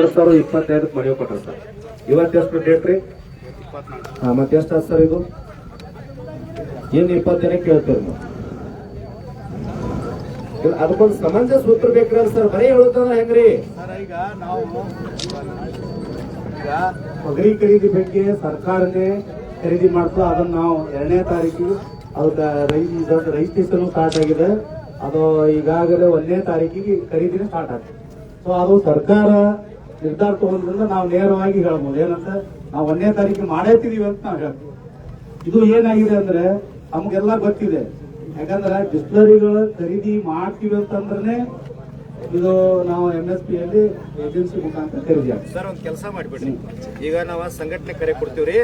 ಎರಡ್ ಸಾವಿರದ ಇಪ್ಪತ್ತೈದಕ್ಕೆ ಮನವಿ ಕೊಟ್ಟಾರ ಸರ್. ಇವತ್ತು ಎಷ್ಟು ಡೇಟ್ ರೀ? ಹಾ, ಮತ್ತೆ ಎಷ್ಟು ಸರ್ ಇದು? ಏನು ಇಪ್ಪತ್ತು ಕೇಳ್ತೀರಿ ನಾವು. ಅದಕ್ಕೊಂದು ಸಮಂಜಸ ಸೂತ್ರ ಬೇಕ್ರಿ ಸರ್. ಬರೀ ಹೇಳುತ್ತಂದ್ರೆ ಹೆಂಗ್ರಿ? ಈಗ ನಾವು ತೊಗರಿ ಖರೀದಿ ಬಗ್ಗೆ ಸರ್ಕಾರನೇ ಖರೀದಿ ಮಾಡ್ತು ಅದನ್ನ ನಾವು ಎರಡನೇ ತಾರೀಕಿಗೆ ಅದಕ್ಕೆ ರೈತ ಸೀಸನ್ ಸ್ಟಾರ್ಟ್ ಆಗಿದೆ. ಅದು ಈಗಾಗಲೇ ಒಂದನೇ ತಾರೀಕಿಗೆ ಖರೀದಿನೇ ಸ್ಟಾರ್ಟ್ ಆಗಿದೆ. ಸೊ ಅದು ಸರ್ಕಾರ ನಿರ್ಧಾರ ತಗೊಂಡ್ರಿಂದ ನಾವು ನೇರವಾಗಿ ಹೇಳ್ಬೋದು. ಏನಂತ? ನಾವು ಒಂದನೇ ತಾರೀಕು ಮಾಡೇತಿದೀವಿ ಅಂತ ನಾವು ಹೇಳ್ತೀವಿ. ಇದು ಏನಾಗಿದೆ ಅಂದ್ರೆ ನಮ್ಗೆಲ್ಲ ಗೊತ್ತಿದೆ. ಯಾಕಂದ್ರೆ ಬಿಸ್ಲರಿಗಳು ಖರೀದಿ ಮಾಡ್ತೀವಿ ಅಂತಂದ್ರೆ ಇದು ನಾವು ಎಂ ಎಸ್ ಪಿ ಅಲ್ಲಿ ಏಜೆನ್ಸಿ ಮುಖಾಂತರ ಖರೀದಿ ಸರ್, ಒಂದು ಕೆಲಸ ಮಾಡಿಬಿಡ್ರಿ. ಈಗ ನಾವು ಸಂಘಟನೆ ಕರೆ ಕೊಡ್ತೀವ್ರಿ.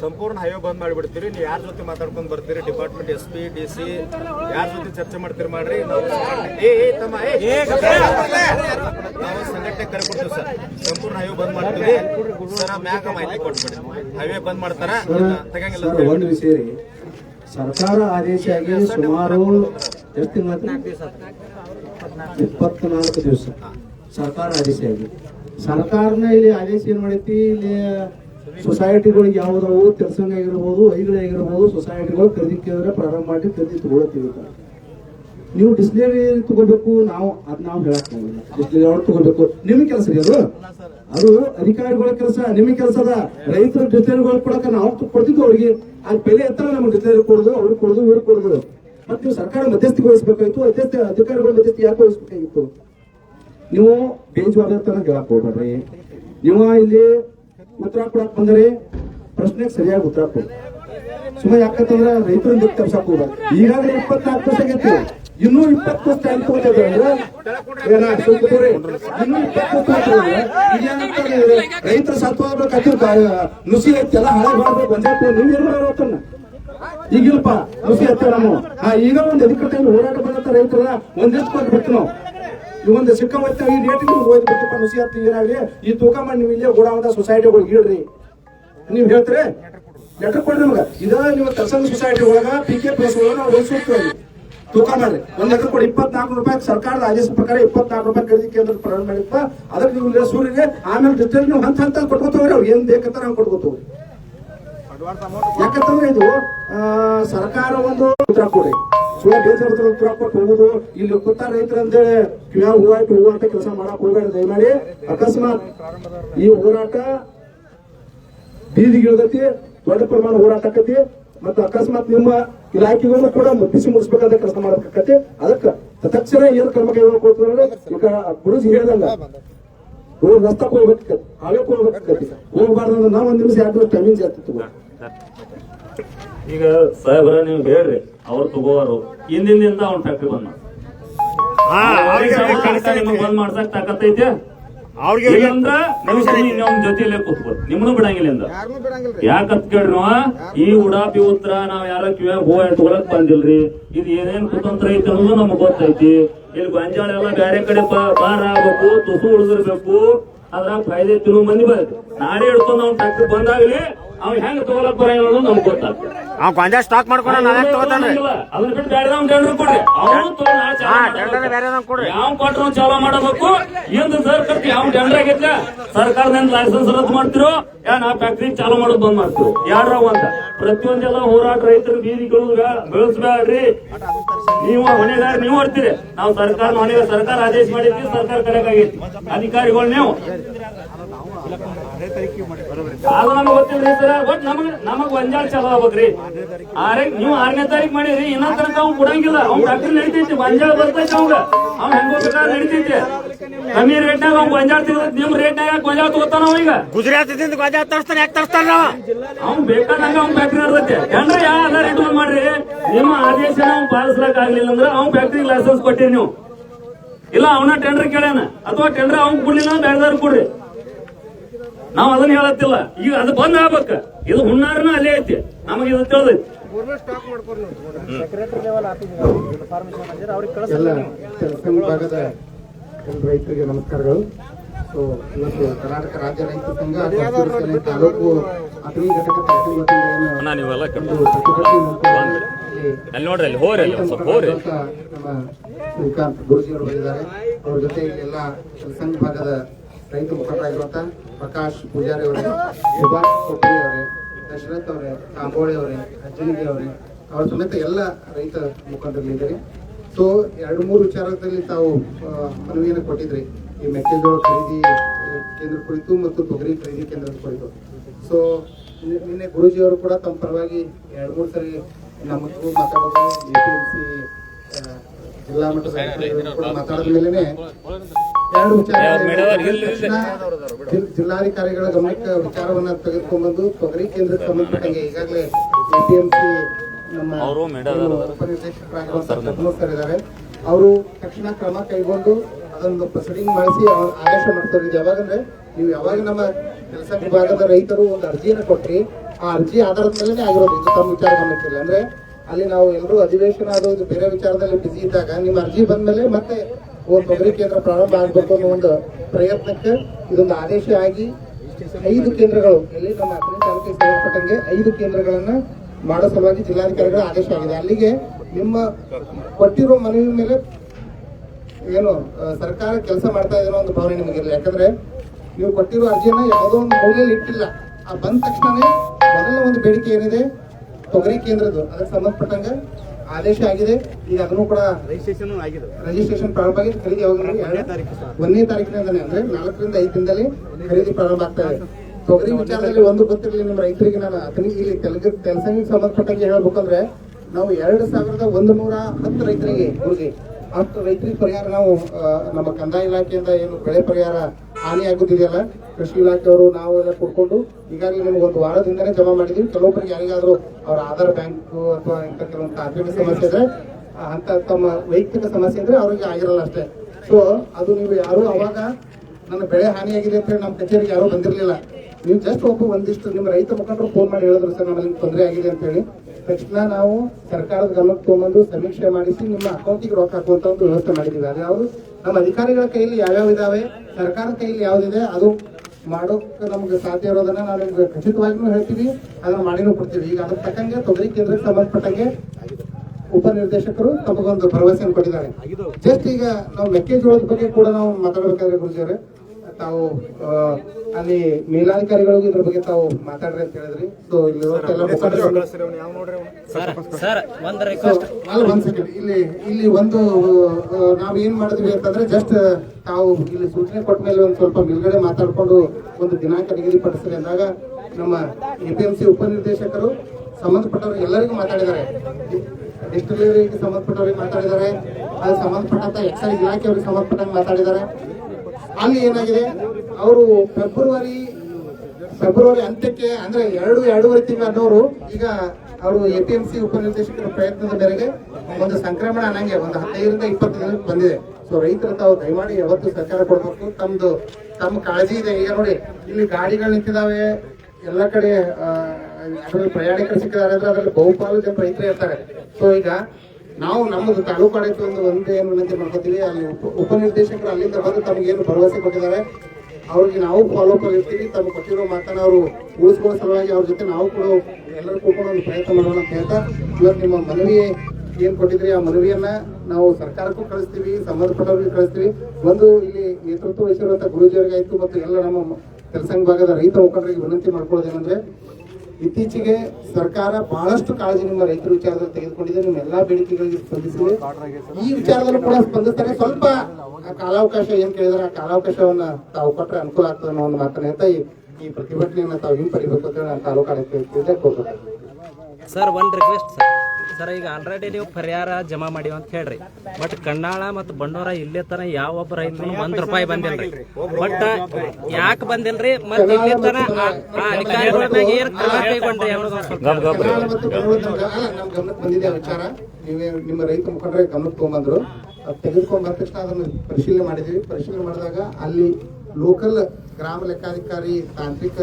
ಸಂಪೂರ್ಣ ಹೈವೇ ಬಂದ್ ಮಾಡಿಬಿಡ್ತೀರಿ. ನೀವು ಯಾರ ಜೊತೆ ಮಾತಾಡ್ಕೊಂಡು ಬರ್ತೀರಿ? Department S P D C ಯಾರ ಜೊತೆ ಚರ್ಚೆ ಮಾಡ್ತೀರಿ ಮಾಡ್ರಿ? ನಾವು ಸಂಘಟನೆ- ಏ ಏ ತಮ್ಮ ಏ ನಾವು ಸಂಘಟನೆ ಕರೆ ಕೊಡ್ತೀವಿ ಸರ್. ಸಂಪೂರ್ಣ ಹೈವೇ ಬಂದ್ ಮಾಡ್ತೀವಿ. ಸರ್ ಮ್ಯಾಕ ಮಾಹಿತಿ ಕೊಟ್ಬಿಡಿ. ಹೈವೇ ಬಂದ್ ಮಾಡ್ತಾರ? ಸರ್ ಒಂದು ಹೇಳ್ಬಿಡಿ. ಸರ್ಕಾರ ಆದೇಶ ಆಗಿ ಸುಮಾರು ಎಷ್ಟು ತಿಂಗಳ ಇಪ್ಪತ್ನಾಲ್ಕು ದಿವಸ ಸರ್ಕಾರ ಆದೇಶ ಆಗಿ. ಸರ್ಕಾರನ ಇಲ್ಲಿ ಆದೇಶ ಏನ್ ಮಾಡೈತಿ? ಇಲ್ಲಿ ಸೊಸೈಟಿಗಳಿಗೆ ಯಾವ್ದಾವು ತಿರ್ಸಂಗ ಆಗಿರ್ಬೋದು ಐಗಳಾಗಿರ್ಬೋದು ಸೊಸೈಟಿಗಳು ಖರೀದಿ ಕೇಳಿದ್ರೆ ಪ್ರಾರಂಭ ಮಾಡಿ ಖರೀದಿ ತಗೊಳತ್ತೀವಿ ನೀವು ಡಿಸ್ಪ್ಲೇರಿ ತಗೋಬೇಕು ನಾವು ಅದ್ ನಾವು ಹೇಳಕ್ ಡಿಸ್ಪ್ಲೇ ಅವ್ರು ತಗೋಬೇಕು ನಿಮ್ ಕೆಲಸ ಅದು? ಅದು ಅಧಿಕಾರಿಗಳ ಕೆಲಸ ನಿಮ್ ಕೆಲಸ ಅದ. ರೈತರ ಡಿಸ್ಪ್ಲೇಗಳು ಕೊಡಕ ನಾವು ಕೊಡ್ತಿದ್ವು ಅವ್ರಿಗೆ. ಅಲ್ಲಿ ಬೆಲೆ ಎತ್ತರ ನಮ್ಗೆ ಡಿಸ್ಲೇರಿ ಕೊಡುದು ಅವ್ರಿಗೆ ಕೊಡುದು ಇವ್ರಿಗೆ ಕೊಡುದು. ಮತ್ತೆ ನೀವು ಸರ್ಕಾರ ಮಧ್ಯಸ್ಥಿಗೆ ವಹಿಸ್ಬೇಕಾಯ್ತು, ಮಧ್ಯಸ್ಥ, ಅಧಿಕಾರಿಗಳ ಮಧ್ಯಸ್ಥಿಕೆ ಯಾಕೆ ವಹಿಸ್ಬೇಕಾಗಿತ್ತು? ನೀವು ಬೇಜವಾಬ್ದಾರಿತನ ಹೇಳಕ್ ಹೋಗ್ಬೇಡ್ರಿ. ನೀವು ಇಲ್ಲಿ ಉತ್ತರ ಕೊಡಕ್ ಬಂದರೆ? ಪ್ರಶ್ನೆಗೆ ಸರಿಯಾಗಿ ಉತ್ತರ ಕೊಡಿ. ಸುಮ್ಮನೆ ಯಾಕಂತಂದ್ರೆ ರೈತರ ರೈತರಿಂದ ತಪ್ಸಕ್ ಹೋಗ್ಬಾರ್ದು. ಈಗಾಗಲೇ ಇಪ್ಪತ್ನಾಲ್ಕು ವರ್ಷ ಆಗೈತಿ. ಇನ್ನೂ ಇಪ್ಪತ್ತು ವರ್ಷ ಕೂರಿ. ಇನ್ನೂ ಇಪ್ಪತ್ತು ವರ್ಷ ರೈತರ ಸತ್ವ ನುಸಿ ಐತೆಲ್ಲ ಹಳೆ ಮಾಡ್ಬೇಕು ಒಂದೇ ನೀವು ಏನ್ ಮಾಡೋತನ್ನ ಈಗಿಲ್ಪ ನುಸಿ ಹತ್ತ ನಾವು. ಈಗ ಒಂದು ಅಧಿಕೃತ ಹೋರಾಟ ಬಂದಂತ ರೈತರ ಒಂದ್ ಕೊಟ್ಟು ಬಿಟ್ಟು ನಾವು. ಈ ಒಂದು ಸಿಕ್ಕ ಮತ್ತೆ ಈ ರೇಟಿಗೆ ಹೋಯ್ತು ಬಿಟ್ಟಪ್ಪ ನುಸಿ ಏನಾಗ್ರಿ ಈ ತೂಕ ಮಾಡಿ ನೀವು ಇಲ್ಲೇ ಸೊಸೈಟಿ ಸೊಸೈಟಿಗಳಿಗೆ ಇಡ್ರಿ. ನೀವ್ ಹೇಳ್ತೀರಿ? ಲೆಟರ್ ಕೊಡ್ರಿ ನಮ್ಗೆ. ಇದ ನಿಮ್ಮ ಕಸಂಗ ಸೊಸೈಟಿ ಒಳಗ ಪಿ ಕೆ ಪ್ಲಸ್ ಒಳಗ ನಾವು ರೈತ ತೂಕ ಮಾಡ್ರಿ ಒಂದ್ ಲೆಟರ್ ಕೊಡಿ, ಇಪ್ಪತ್ನಾಲ್ಕು ರೂಪಾಯಿ ಸರ್ಕಾರದ ಆದೇಶ ಪ್ರಕಾರ ಇಪ್ಪತ್ನಾಲ್ಕು ರೂಪಾಯಿ ಖರೀದಿ ಕೇಂದ್ರ ಪ್ರಾರಂಭ ಮಾಡಿಪ್ಪ ಅದಕ್ಕೆ ನೀವು ಸೂರ್ಯಗೆ ಆಮೇಲೆ ಡಿಟೇಲ್ ನೀವು ಹಂತ ಹಂತ ಕೊಟ್ಕೋತವ್ರಿ ಅವ್ರು. ಏನ್ ಬೇಕಂತ ನಾವು ಕೊಟ್ಕೋತವ್ರಿ. ಯಾಕಂತಂದ್ರೆ ಇದು ಸರ್ಕಾರ ಒಂದು ಉತ್ತರ ಕೊಡಿ. ಬೇಸರದ ಉತ್ತರ ಕೊಟ್ಟು ಹೋಗುದು ಇಲ್ಲಿ ಕೂತ ರೈತರು ಅಂತೇಳಿ ಕಿವ್ಯಾಗ ಹೂವ ಇಟ್ಟು ಹೂವ ಅಂತ ಕೆಲಸ ಮಾಡಕ್ ಹೋಗ್ಬೇಡಿ. ದಯಮಾಡಿ ಅಕಸ್ಮಾತ್ ಈ ಹೋರಾಟ ಬೀದಿಗೆ ಇಳಿದತಿ, ದೊಡ್ಡ ಪ್ರಮಾಣ ಹೋರಾಟ ಆಕತಿ. ಮತ್ತು ಅಕಸ್ಮಾತ್ ನಿಮ್ಮ ಇಲಾಖೆಗಳನ್ನ ಕೂಡ ಬಿಸಿ ಮುಗಿಸ್ಬೇಕಾದ ಕೆಲಸ ಮಾಡಬೇಕಾಕತಿ ಅದಕ್ಕೆ ತಕ್ಷಣ ಏನು ಕ್ರಮ ಕೈಗೊಳ್ಕೊಳ್ತಾರೆ ಈಗ ಗುರುಜಿ ಹೇಳ್ದಂಗ ರಸ್ತಕ್ಕೆ ಹೋಗ್ಬೇಕು ಹಾಗೆ ಹೋಗ್ಬೇಕಾಕತಿ ಹೋಗ್ಬಾರ್ದು ನಾವು ಒಂದ್ ನಿಮಿಷ ಎರಡು ಟೈಮಿಂಗ್ ತಗೋ ಈಗ ಸಾಹೇಬ್ರ ನೀವು ಹೇಳ್ರಿ. ಅವ್ರು ತಗೋರು. ಹಿಂದಿಂದಿಂದ ಅವ್ನ ಫ್ಯಾಕ್ಟ್ರಿ ಬಂದ್ ಬಂದ್ ಮಾಡ್ಸಕ್ ತಾಕತ್ತೈತೆ ಇಲ್ಲಂದ್ರ ಕೂತ್ಬೋದು ನಿಮ್ನು ಬಿಡಂಗಿಲ್ಲ ಯಾಕತ್ ಕೇಳ್ರಿ ಈ ಉಡಾಪಿ ಉತ್ತರ ನಾವ್ ಯಾರ ಕಿವ್ಯಾಗ ಹೂವ ತಗೊಳಕ್ ಬಂದಿಲ್ರಿ. ಇದು ಏನೇನ್ ಕುತಂತ್ರ ಐತಿ ಅನ್ನೋದು ನಮಗ್ ಗೊತ್ತೈತಿ. ಇಲ್ಲಿ ಗೊಂಜಾಳ ಎಲ್ಲ ಬ್ಯಾರೆ ಕಡೆ ಬಾರ ಆಗ್ಬೇಕು ತುಸು ಉಳಿದಿರ್ಬೇಕು. ಅದ್ರಾಗ ಫಾಯ್ದೆ ತಿನ್ನು ಮಂದಿ ಬಂದ್ ನಾಳೆ ಹಿಡ್ಕೊಂಡು ಅವ್ನ ಫ್ಯಾಕ್ಟ್ರಿ ಬಂದಾಗ್ಲಿ ಹೆಂಗ್ ತಗೊಳಕ್ ಬರ ಅನ್ನೋದು ನಮ್ಗ್ ಗೊತ್ತಾಗ್ತದೆ. ಅವ್ ಗೊಂಜಾಳ ಸ್ಟಾಕ್ ಮಾಡ್ಕೊಂಡ ನಾವ್ ತಗೋತಾನ್ರಿ ಅದನ್ನ ಬಿಟ್ಟು ಬೇರೆ ಟೆಂಡರ್ ಕೊಡ್ರಿ. ಅವನು ಹಾ. ಬೇರೆ ಕೊಡ್ರಿ. ಯಾವ ಕೊಟ್ರು ಚಾಲೂ ಮಾಡಬೇಕು? ಸರ್ಕಾರಕ್ಕೆ ಯಾವ ಟೆಂಡರ್ ಆಗೈತೆ ಸರ್ಕಾರದಿಂದ ಲೈಸೆನ್ಸ್ ರದ್ದು ಮಾಡ್ತಿರೋ? ಯಾ ನಾ ಫ್ಯಾಕ್ಟ್ರಿ ಚಾಲೂ ಮಾಡೋದು ಬಂದ್ ಮಾಡ್ತಿರೋ? ಯಾರ ಅಂತ ಪ್ರತಿಯೊಂದೆಲ್ಲ ಹೋರಾಟ ರೈತರ ಬೀದಿಗಳು ಬೆಳೆಸ್ಬೇಡ್ರಿ. ನೀವು ಹೊಣೆಗಾರ ನೀವು ಹೊರ್ತೀರಿ ನಾವು ಸರ್ಕಾರ ಹೊಣೆಗಾರ ಸರ್ಕಾರ ಆದೇಶ ಮಾಡಿದ್ವಿ ಸರ್ಕಾರ ಕರೆಕಾಗೈತಿ ಅಧಿಕಾರಿಗಳು ನೀವು. ಅದು ನಮಗ್ ಗೊತ್ತಿಲ್ರಿ ಸರ್ ಬಟ್ ನಮಗ್ ನಮಗ್ ಒಂಜಾಳ ಚಲೋ ಆಗ್ಬೇಕ್ರಿ. ಆರೇ ನೀವು ಆರನೇ ತಾರೀಕು ಮಾಡಿರಿ ಇನ್ನೊಂದ್ ತನಕ ಅವ್ನು ಕೊಡಂಗಿಲ್ಲ. ಅವ್ನ್ ಡಾಕ್ಟರ್ ನಡಿತೈತಿ ಒಂಜಾಳ ಬರ್ತೈತಿ ಅವಂಗ ಅವ್ನ್ ಹೆಂಗೋ ಬೇಕಾದ್ರೆ ನಡಿತೈತಿ. ಕಮ್ಮಿ ರೇಟ್ನಾಗ ಅವ್ನ್ ಗೊಂಜಾಳ ತೆಗೆದ ನಿಮ್ ರೇಟ್ನಾಗ ಗೊಂಜಾಳ ತಗೋತಾನ ಅವ ಈಗ. ಗುಜರಾತದಿಂದ ಗೊಂಜಾಳ ತರ್ಸ್ತಾನ ಯಾಕೆ ತರ್ಸ್ತಾನ ಅವ್ನ್? ಬೇಕಾದಂಗ ಅವ್ನ್ ಫ್ಯಾಕ್ಟ್ರಿ ನಡ್ದೈತಿ. ಏನ್ರ ಯಾ ಎಲ್ಲ ರೇಟ್ ಮಾಡ್ರಿ? ನಿಮ್ಮ ಆದೇಶ ನಾವು ಪಾಲಿಸ್ಲಾಕ್ ಆಗ್ಲಿಲ್ಲ ಅಂದ್ರೆ ಅವ್ನ್ ಫ್ಯಾಕ್ಟ್ರಿ ಲೈಸೆನ್ಸ್ ಕೊಟ್ಟಿರಿ ನೀವು. ಇಲ್ಲ ಅವನ ಟೆಂಡರ್ ಕೇಳ್ಯಾನ. ಅಥವಾ ಟೆಂಡರ್ ಅವ್ನ್ ಕೊಡ್ಲಿಲ್ಲ ಬೇಡದಾರು ಕೊಡ್ರಿ. ನಾವ್ ಅದನ್ನ ಹೇಳತ್ತಿಲ್ಲ. ಈಗ ಅದು ಬಂದ್ ಆಗ್ಬೇಕ. ಇದು ಹುಣ್ಣಾರನ ಅಲ್ಲೇ ಐತಿ. ನಮಗೆ ಇದು ತಿಳಿದೈತಿ ಎಲ್ಲ ಸಂಘ ಭಾಗದ ಎಲ್ಲ ರೈತರಿಗೆ ನಮಸ್ಕಾರಗಳು. ಸೊ ಇವತ್ತು ಕರ್ನಾಟಕ ರಾಜ್ಯ ರೈತ ಸಂಘ ತಾಲೂಕು ಅಗ್ನಿ ಘಟಕ ತಾಲೂಕು ವತಿಯಿಂದ ಏನು ನೀವೆಲ್ಲ ಒಂದು ಪ್ರತಿಭಟನೆ ಅಲ್ಲಿ ನೋಡ್ರಿ ಅಲ್ಲಿ ಹೋರಿ ಅಲ್ಲಿ ಸ್ವಲ್ಪ ಹೋರಿ. ಶ್ರೀಕಾಂತ್ ಗುರುಜಿ ಅವರು ಬಂದಿದ್ದಾರೆ. ಅವ್ರ ಜೊತೆ ಎಲ್ಲ ಸಂಘ ಭಾಗದ ರೈತ ಮುಖಂಡರಾಗಿರುವಂತ ಪ್ರಕಾಶ್ ಪೂಜಾರಿ ಅವರೇ, ಸುಭಾಷ್ ಕೊಪ್ಪಳಿ ಅವರೇ, ದಶರಥ್ ಅವರೇ ಕಾಂಬೋಳಿ ಅವರೇ, ಅಜ್ಜನಿಗೆ ಅವರೇ, ಅವ್ರ ಸಮೇತ ಎಲ್ಲ ರೈತ ಮುಖಂಡರಿದ್ದಾರೆ. ಸೊ ಎರಡು ಮೂರು ವಿಚಾರದಲ್ಲಿ ತಾವು ಮನವಿಯನ್ನು ಕೊಟ್ಟಿದ್ರಿ. ಈ ಮೆಕ್ಕೆಜೋಳ ಖರೀದಿ ಕೇಂದ್ರ ಕುರಿತು ಮತ್ತು ತೊಗರಿ ಖರೀದಿ ಕೇಂದ್ರ ಕುರಿತು. ಸೊ ನಿನ್ನೆ ಗುರೂಜಿಯವರು ಕೂಡ ತಮ್ಮ ಪರವಾಗಿ ಎರಡು ಮೂರು ಸರಿ ನಮ್ಮ ಹತ್ರ ಮಾತಾಡೋದು, ಎ ಪಿ ಎಂ ಸಿ ಜಿಲ್ಲಾ ಮಟ್ಟದ ಮಾತಾಡಿದ ಮೇಲೆನೆ ಎರಡು ವಿಚಾರ ಜಿಲ್ಲಾಧಿಕಾರಿಗಳ ಗಮನಕ್ಕೆ ವಿಚಾರವನ್ನ ತೆಗೆದುಕೊಂಡ್ಬಂದು ತೊಗರಿ ಕೇಂದ್ರಕ್ಕೆ ಸಂಬಂಧಪಟ್ಟಂಗೆ ಈಗಾಗಲೇ ಎಪಿಎಂಸಿ ನಮ್ಮ ಉಪನಿರ್ದೇಶಕರಾಗಿರುವಂತಹ ಇದ್ದಾರೆ. ಅವರು ತಕ್ಷಣ ಕ್ರಮ ಕೈಗೊಂಡು ಅದೊಂದು ಪ್ರೊಸೀಡಿಂಗ್ ಮಾಡಿಸಿ ಅವ್ರು ಆದೇಶ ಮಾಡ್ತಾರೆ. ಯಾವಾಗಂದ್ರೆ ನೀವು ಯಾವಾಗ ನಮ್ಮ ಕೆಲಸ ವಿಭಾಗದ ರೈತರು ಒಂದು ಅರ್ಜಿಯನ್ನು ಕೊಟ್ಟಿ ಆ ಅರ್ಜಿ ಆಧಾರದ ಮೇಲೆ ಆಗಿರೋದು. ಇದು ತಮ್ಮ ವಿಚಾರ ಗಮನಕ್ಕಿಲ್ಲ ಅಂದ್ರೆ ಅಲ್ಲಿ ನಾವು ಎಲ್ಲರೂ ಅಧಿವೇಶನ ಅದು ಇದು ಬೇರೆ ವಿಚಾರದಲ್ಲಿ ಬಿಸಿ ಇದ್ದಾಗ ನಿಮ್ಮ ಅರ್ಜಿ ಬಂದ ಮೇಲೆ ಮತ್ತೆ ಓ ಕೊಬ್ಬರಿ ಕೇಂದ್ರ ಪ್ರಾರಂಭ ಆಗಬೇಕು ಅನ್ನೋ ಒಂದು ಪ್ರಯತ್ನಕ್ಕೆ ಇದೊಂದು ಆದೇಶ ಆಗಿ ಐದು ಕೇಂದ್ರಗಳು, ಎಲ್ಲಿ ನಮ್ಮ ಅಗ್ನಿ ತಾಲೂಕಿಗೆ ಸಂಬಂಧಪಟ್ಟಂಗೆ ಐದು ಕೇಂದ್ರಗಳನ್ನ ಮಾಡೋ ಸಲುವಾಗಿ ಜಿಲ್ಲಾಧಿಕಾರಿಗಳ ಆದೇಶ ಆಗಿದೆ. ಅಲ್ಲಿಗೆ ನಿಮ್ಮ ಕೊಟ್ಟಿರೋ ಮನವಿ ಮೇಲೆ ಏನು ಸರ್ಕಾರ ಕೆಲಸ ಮಾಡ್ತಾ ಇದೆ ಒಂದು ಭಾವನೆ ನಿಮಗಿರಲಿ. ಯಾಕಂದ್ರೆ ನೀವು ಕೊಟ್ಟಿರೋ ಅರ್ಜಿಯನ್ನ ಯಾವುದೋ ಒಂದು ಮೌಲ್ಯಲ್ಲಿ ಇಟ್ಟಿಲ್ಲ. ಆ ಬಂದ ತಕ್ಷಣನೇ ಮೊದಲ ಒಂದು ಬೇಡಿಕೆ ಏನಿದೆ ತೊಗರಿ ಕೇಂದ್ರದ್ದು, ಅದಕ್ಕೆ ಸಂಬಂಧಪಟ್ಟಂಗ ಆದೇಶ ಆಗಿದೆ. ಈಗ ಅದನ್ನು ಕೂಡ ರಿಜಿಸ್ಟ್ರೇಷನ್ ಆಗಿದೆ. ರಿಜಿಸ್ಟ್ರೇಷನ್ ಪ್ರಾರಂಭ ಆಗಿದೆ. ಖರೀದಿ ಯಾವಾಗ ಒಂದನೇ ತಾರೀಕಿನಿಂದಲೇ ಅಂದ್ರೆ ನಾಲ್ಕರಿಂದ ಐದು ದಿನದಲ್ಲಿ ಖರೀದಿ ಪ್ರಾರಂಭ ಆಗ್ತಾ ಇದೆ. ತೊಗರಿ ವಿಚಾರದಲ್ಲಿ ಒಂದು ಗೊತ್ತಿರಲಿ ನಿಮ್ಮ ರೈತರಿಗೆ ನಾನು ಅದನ್ನ ಇಲ್ಲಿ ತೆಲುಗು ಕೆಲಸಕ್ಕೆ ಸಂಬಂಧಪಟ್ಟಂಗೆ ಹೇಳ್ಬೇಕಂದ್ರೆ ನಾವು ಎರಡು ಸಾವಿರದ ಒಂದು ನೂರ ಹತ್ತು ರೈತರಿಗೆ ಹೋಗಿ ಹತ್ತು ರೈತರಿಗೆ ಪರಿಹಾರ ನಾವು ನಮ್ಮ ಕಂದಾಯ ಇಲಾಖೆಯಿಂದ ಏನು ಬೆಳೆ ಪರಿಹಾರ ಹಾನಿ ಆಗುತ್ತಿದೆಯಲ್ಲ ಕೃಷಿ ಇಲಾಖೆಯವರು ನಾವು ಎಲ್ಲ ಕೊಡ್ಕೊಂಡು ಈಗಾಗಲೇ ನಿಮ್ಗೆ ಒಂದು ವಾರದಿಂದನೇ ಜಮಾ ಮಾಡಿದ್ದೀವಿ ಕೆಲವೊಬ್ಬರಿಗೆ ಯಾರಿಗಾದರೂ ಅವ್ರ ಆಧಾರ್ ಬ್ಯಾಂಕ್ ಅಥವಾ ಇಂಥ ಕೆಲವೊಂದು ತಾಂತ್ರಿಕ ಸಮಸ್ಯೆ ಇದ್ರೆ ಅಂತ ತಮ್ಮ ವೈಯಕ್ತಿಕ ಸಮಸ್ಯೆ ಇದ್ರೆ ಅವ್ರಿಗೆ ಆಗಿರಲ್ಲ ಅಷ್ಟೇ. ಸೊ ಅದು ನೀವು ಯಾರು ಅವಾಗ ನನ್ನ ಬೆಳೆ ಹಾನಿಯಾಗಿದೆ ಅಂತ ನಮ್ಮ ಕಚೇರಿಗೆ ಯಾರು ಬಂದಿರಲಿಲ್ಲ. ನೀವು ಜಸ್ಟ್ ಒಬ್ಬ ಒಂದಿಷ್ಟು ನಿಮ್ಮ ರೈತ ಮುಖಂಡರು ಫೋನ್ ಮಾಡಿ ಹೇಳಿದ್ರು, ಸರ್, ನಮ್ಮಲ್ಲಿ ತೊಂದರೆ ಆಗಿದೆ ಅಂತ ಹೇಳಿ. ತಕ್ಷಣ ನಾವು ಸರ್ಕಾರದ ಗಮನಕ್ಕೆ ತಗೊಂಬಂದು ಸಮೀಕ್ಷೆ ಮಾಡಿಸಿ ನಿಮ್ಮ ಅಕೌಂಟಿಗೆ ರೊಕ್ಕ ಹಾಕುವಂತ ಒಂದು ವ್ಯವಸ್ಥೆ ಮಾಡಿದ್ದೀವಿ. ಅದು ಅವರು ನಮ್ಮ ಅಧಿಕಾರಿಗಳ ಕೈಯಲ್ಲಿ ಯಾವ್ಯಾವ ಇದಾವೆ? ಸರ್ಕಾರದ ಕೈಯಲ್ಲಿ ಯಾವ್ದಿದೆ ಅದು ಮಾಡೋಕೆ ನಮ್ಗೆ ಸಾಧ್ಯ ಇರೋದನ್ನ ನಾವು ನಿಮ್ಗೆ ಖಚಿತವಾಗಿನೂ ಹೇಳ್ತೀವಿ. ಅದನ್ನ ಮಾಡಿನೂ ಕೊಡ್ತೀವಿ. ಈಗ ಅದಕ್ಕೆ ತಕ್ಕಂಗೆ ತೊಗರಿ ಕೇಂದ್ರಕ್ಕೆ ಸಂಬಂಧಪಟ್ಟಂಗೆ ಉಪನಿರ್ದೇಶಕರು ತಮಗೊಂದು ಭರವಸೆಯನ್ನು ಕೊಟ್ಟಿದ್ದಾರೆ. ಜಸ್ಟ್ ಈಗ ನಾವು ಮೆಕ್ಕೆಜೋಳದ ಬಗ್ಗೆ ಕೂಡ ನಾವು ಮಾತಾಡಬೇಕಾದ್ರೆ ಗುರುಜಿಯವರೇ ತಾವು ಅಲ್ಲಿ ಮೇಲಾಧಿಕಾರಿಗಳಿಗೂ ಇದ್ರ ಬಗ್ಗೆ ತಾವು ಮಾತಾಡ್ರಿ ಅಂತ ಹೇಳಿದ್ರಿ. ಸೊ ಇಲ್ಲಿ ಒಂದ್ ಸೆಕೆಂಡ್ ಇಲ್ಲಿ ಇಲ್ಲಿ ಒಂದು ನಾವ್ ಏನ್ ಮಾಡಿದ್ವಿ ಅಂತಂದ್ರೆ ಜಸ್ಟ್ ತಾವು ಇಲ್ಲಿ ಸೂಚನೆ ಕೊಟ್ಟ ಮೇಲೆ ಒಂದ್ ಸ್ವಲ್ಪ ಮೇಲ್ಗಡೆ ಮಾತಾಡ್ಕೊಂಡು ಒಂದು ದಿನಾಂಕ ನಿಗದಿಪಡಿಸ್ರಿ ಅಂದಾಗ ನಮ್ಮ ಎ ಪಿ ಎಂ ಸಿ ಉಪನಿರ್ದೇಶಕರು ಸಂಬಂಧಪಟ್ಟವರು ಎಲ್ಲರಿಗೂ ಮಾತಾಡಿದ್ದಾರೆ. ಡಿಸ್ಟ್ರಿಬ್ಯೂರಿಗೆ ಸಂಬಂಧಪಟ್ಟವ್ರಿಗೆ ಮಾತಾಡಿದ್ದಾರೆ. ಅದು ಸಂಬಂಧಪಟ್ಟಂತ ಎಕ್ಸೈಸ್ ಇಲಾಖೆಯವರಿಗೆ ಸಂಬಂಧಪಟ್ಟಂಗೆ ಮಾತಾಡಿದ್ದಾರೆ. ಅಲ್ಲಿ ಏನಾಗಿದೆ? ಅವರು ಫೆಬ್ರವರಿ ಫೆಬ್ರವರಿ ಅಂತ್ಯಕ್ಕೆ ಅಂದ್ರೆ ಎರಡು, ಎರಡೂವರೆ ಅನ್ನೋರು ಈಗ ಅವರು ಎ ಪಿ ಎಂ ಸಿ ಉಪನಿರ್ದೇಶಕರ ಪ್ರಯತ್ನದ ಮೇರೆಗೆ ಒಂದು ಸಂಕ್ರಮಣ ಅನ್ನಂಗೆ ಒಂದು ಹದಿನೈದರಿಂದ ಇಪ್ಪತ್ತು ದಿನಕ್ಕೆ ಬಂದಿದೆ. ಸೊ ರೈತರು ತಾವು ದಯಮಾಡಿ ಯಾವತ್ತು ಸರ್ಕಾರ ಕೊಡಬೇಕು. ತಮ್ದು, ತಮ್ಮ ಕಾಳಜಿ ಇದೆ. ಈಗ ನೋಡಿ, ಇಲ್ಲಿ ಗಾಡಿಗಳು ನಿಂತಿದಾವೆ. ಎಲ್ಲ ಕಡೆ ಪ್ರಯಾಣಿಕರು ಸಿಕ್ಕಿದ್ದಾರೆ. ಅಂದ್ರೆ ಅದರಲ್ಲಿ ಬಹುಪಾಲು ಜನ ರೈತರೇ ಇರ್ತಾರೆ. ಸೊ ಈಗ ನಾವು ನಮ್ಮ ತಾಲೂಕು ಆಡಳಿತ ಒಂದು ಒಂದೇ ಏನು ವಿನಂತಿ ಮಾಡ್ಕೋತೀವಿ. ಅಲ್ಲಿ ಉಪ- ಉಪನಿರ್ದೇಶಕರು ಅಲ್ಲಿಂದ ಬಂದು ತಮಗೇನು ಭರವಸೆ ಕೊಟ್ಟಿದ್ದಾರೆ, ಅವ್ರಿಗೆ ನಾವು ಫಾಲೋ ಅಪ್ ಆಗಿರ್ತೀವಿ. ತಮ್ಮ ಕೊಟ್ಟಿರೋ ಮಾತನ್ನ ಅವರು ಉಳಿಸ್ಕೊಳ್ಳೋ ಸಲುವಾಗಿ ಅವ್ರ ಜೊತೆ ನಾವು ಕೂಡ ಎಲ್ಲರೂ ಕೂಡ ಒಂದು ಪ್ರಯತ್ನ ಮಾಡೋಣ ಅಂತ ಹೇಳ್ತಾ ಇವತ್ತು ನಿಮ್ಮ ಮನವಿ ಏನು ಕೊಟ್ಟಿದ್ರಿ ಆ ಮನವಿಯನ್ನ ನಾವು ಸರ್ಕಾರಕ್ಕೂ ಕಳಿಸ್ತೀವಿ, ಸಂಬಂಧಪಟ್ಟವ್ರಿಗೆ ಕಳಿಸ್ತೀವಿ. ಒಂದು ಇಲ್ಲಿ ನೇತೃತ್ವ ವಹಿಸಿರುವಂತಹ ಗುರುಜಿಯವರಿಗೆ ಆಯಿತು, ಮತ್ತು ಎಲ್ಲ ನಮ್ಮ ಕೆಲಸ ಭಾಗದ ರೈತ ಮುಖಂಡರಿಗೆ ವಿನಂತಿ ಮಾಡ್ಕೊಳ್ಳೋದೇನಂದ್ರೆ ಇತ್ತೀಚೆಗೆ ಸರ್ಕಾರ ಬಹಳಷ್ಟು ಕಾಳಜಿ ನಿಮ್ಮ ರೈತರ ವಿಚಾರದಲ್ಲಿ ತೆಗೆದುಕೊಂಡಿದೆ, ನಿಮ್ಮ ಎಲ್ಲಾ ಬೇಡಿಕೆಗಳಿಗೆ ಸ್ಪಂದಿಸಿದೆ. ಈ ವಿಚಾರದಲ್ಲೂ ಕೂಡ ಸ್ಪಂದಿಸ್ತಾರೆ. ಸ್ವಲ್ಪ ಕಾಲಾವಕಾಶ ಏನ್ ಕೇಳಿದ್ರೆ, ಆ ಕಾಲಾವಕಾಶವನ್ನ ತಾವು ಕೊಟ್ಟರೆ ಅನುಕೂಲ ಆಗ್ತದೆ ಅನ್ನೋ ಒಂದು ಮಾತನ್ನ ಅಂತ ಈ- ಪ್ರತಿಭಟನೆಯನ್ನ ತಾವು ಹಿಂಪಡಿಬೇಕು ಅಂತ ನಾನು ತಾಲೂಕು ಆಡಳಿತ ಸರ್ ಒಂದು ರಿಕ್ವೆಸ್ಟ್ ಸರ್ ಸರ್ ಈಗ ಆಲ್ರೆಡಿ ನೀವು ಪರಿಹಾರ ಜಮಾ ಮಾಡಿವ ಅಂತ ಹೇಳ್ರಿ. ಬಟ್ ಕಣ್ಣಾಳ ಮತ್ತು ಬಂಡೋರ ಇಲ್ಲೇ ತನ ಯಾವ ಒಬ್ಬ ರೈತನು ಒಂದ್ ರೂಪಾಯಿ ಬಂದಿಲ್ರಿ. ಬಟ್ ಯಾಕೆ ಬಂದಿಲ್ರಿ? ಮತ್ತೆ ಇಲ್ಲಿ ತನ ಆ- ಅಧಿಕಾರಿಗಳ ಮ್ಯಾಗ ಏನ್ ಕ್ರಮ ಕೈಗೊಂಡ್ರಿ ವಿಚಾರ ನೀವೇ ನಿಮ್ಮ ರೈತ ಮುಖಂಡ್ರೆ ಗಮನಕ್ಕೆ ತಗೊಂಬಂದ್ರು. ಅದು ತೆಗೆದುಕೊಂಡ್ ಬಂದ ತಕ್ಷಣ ಅದನ್ನು ಪರಿಶೀಲನೆ ಮಾಡಿದ್ವಿ. ಪರಿಶೀಲನೆ ಮಾಡಿದಾಗ ಅಲ್ಲಿ ಲೋಕಲ್ ಗ್ರಾಮ ಲೆಕ್ಕಾಧಿಕಾರಿ ತಾಂತ್ರಿಕ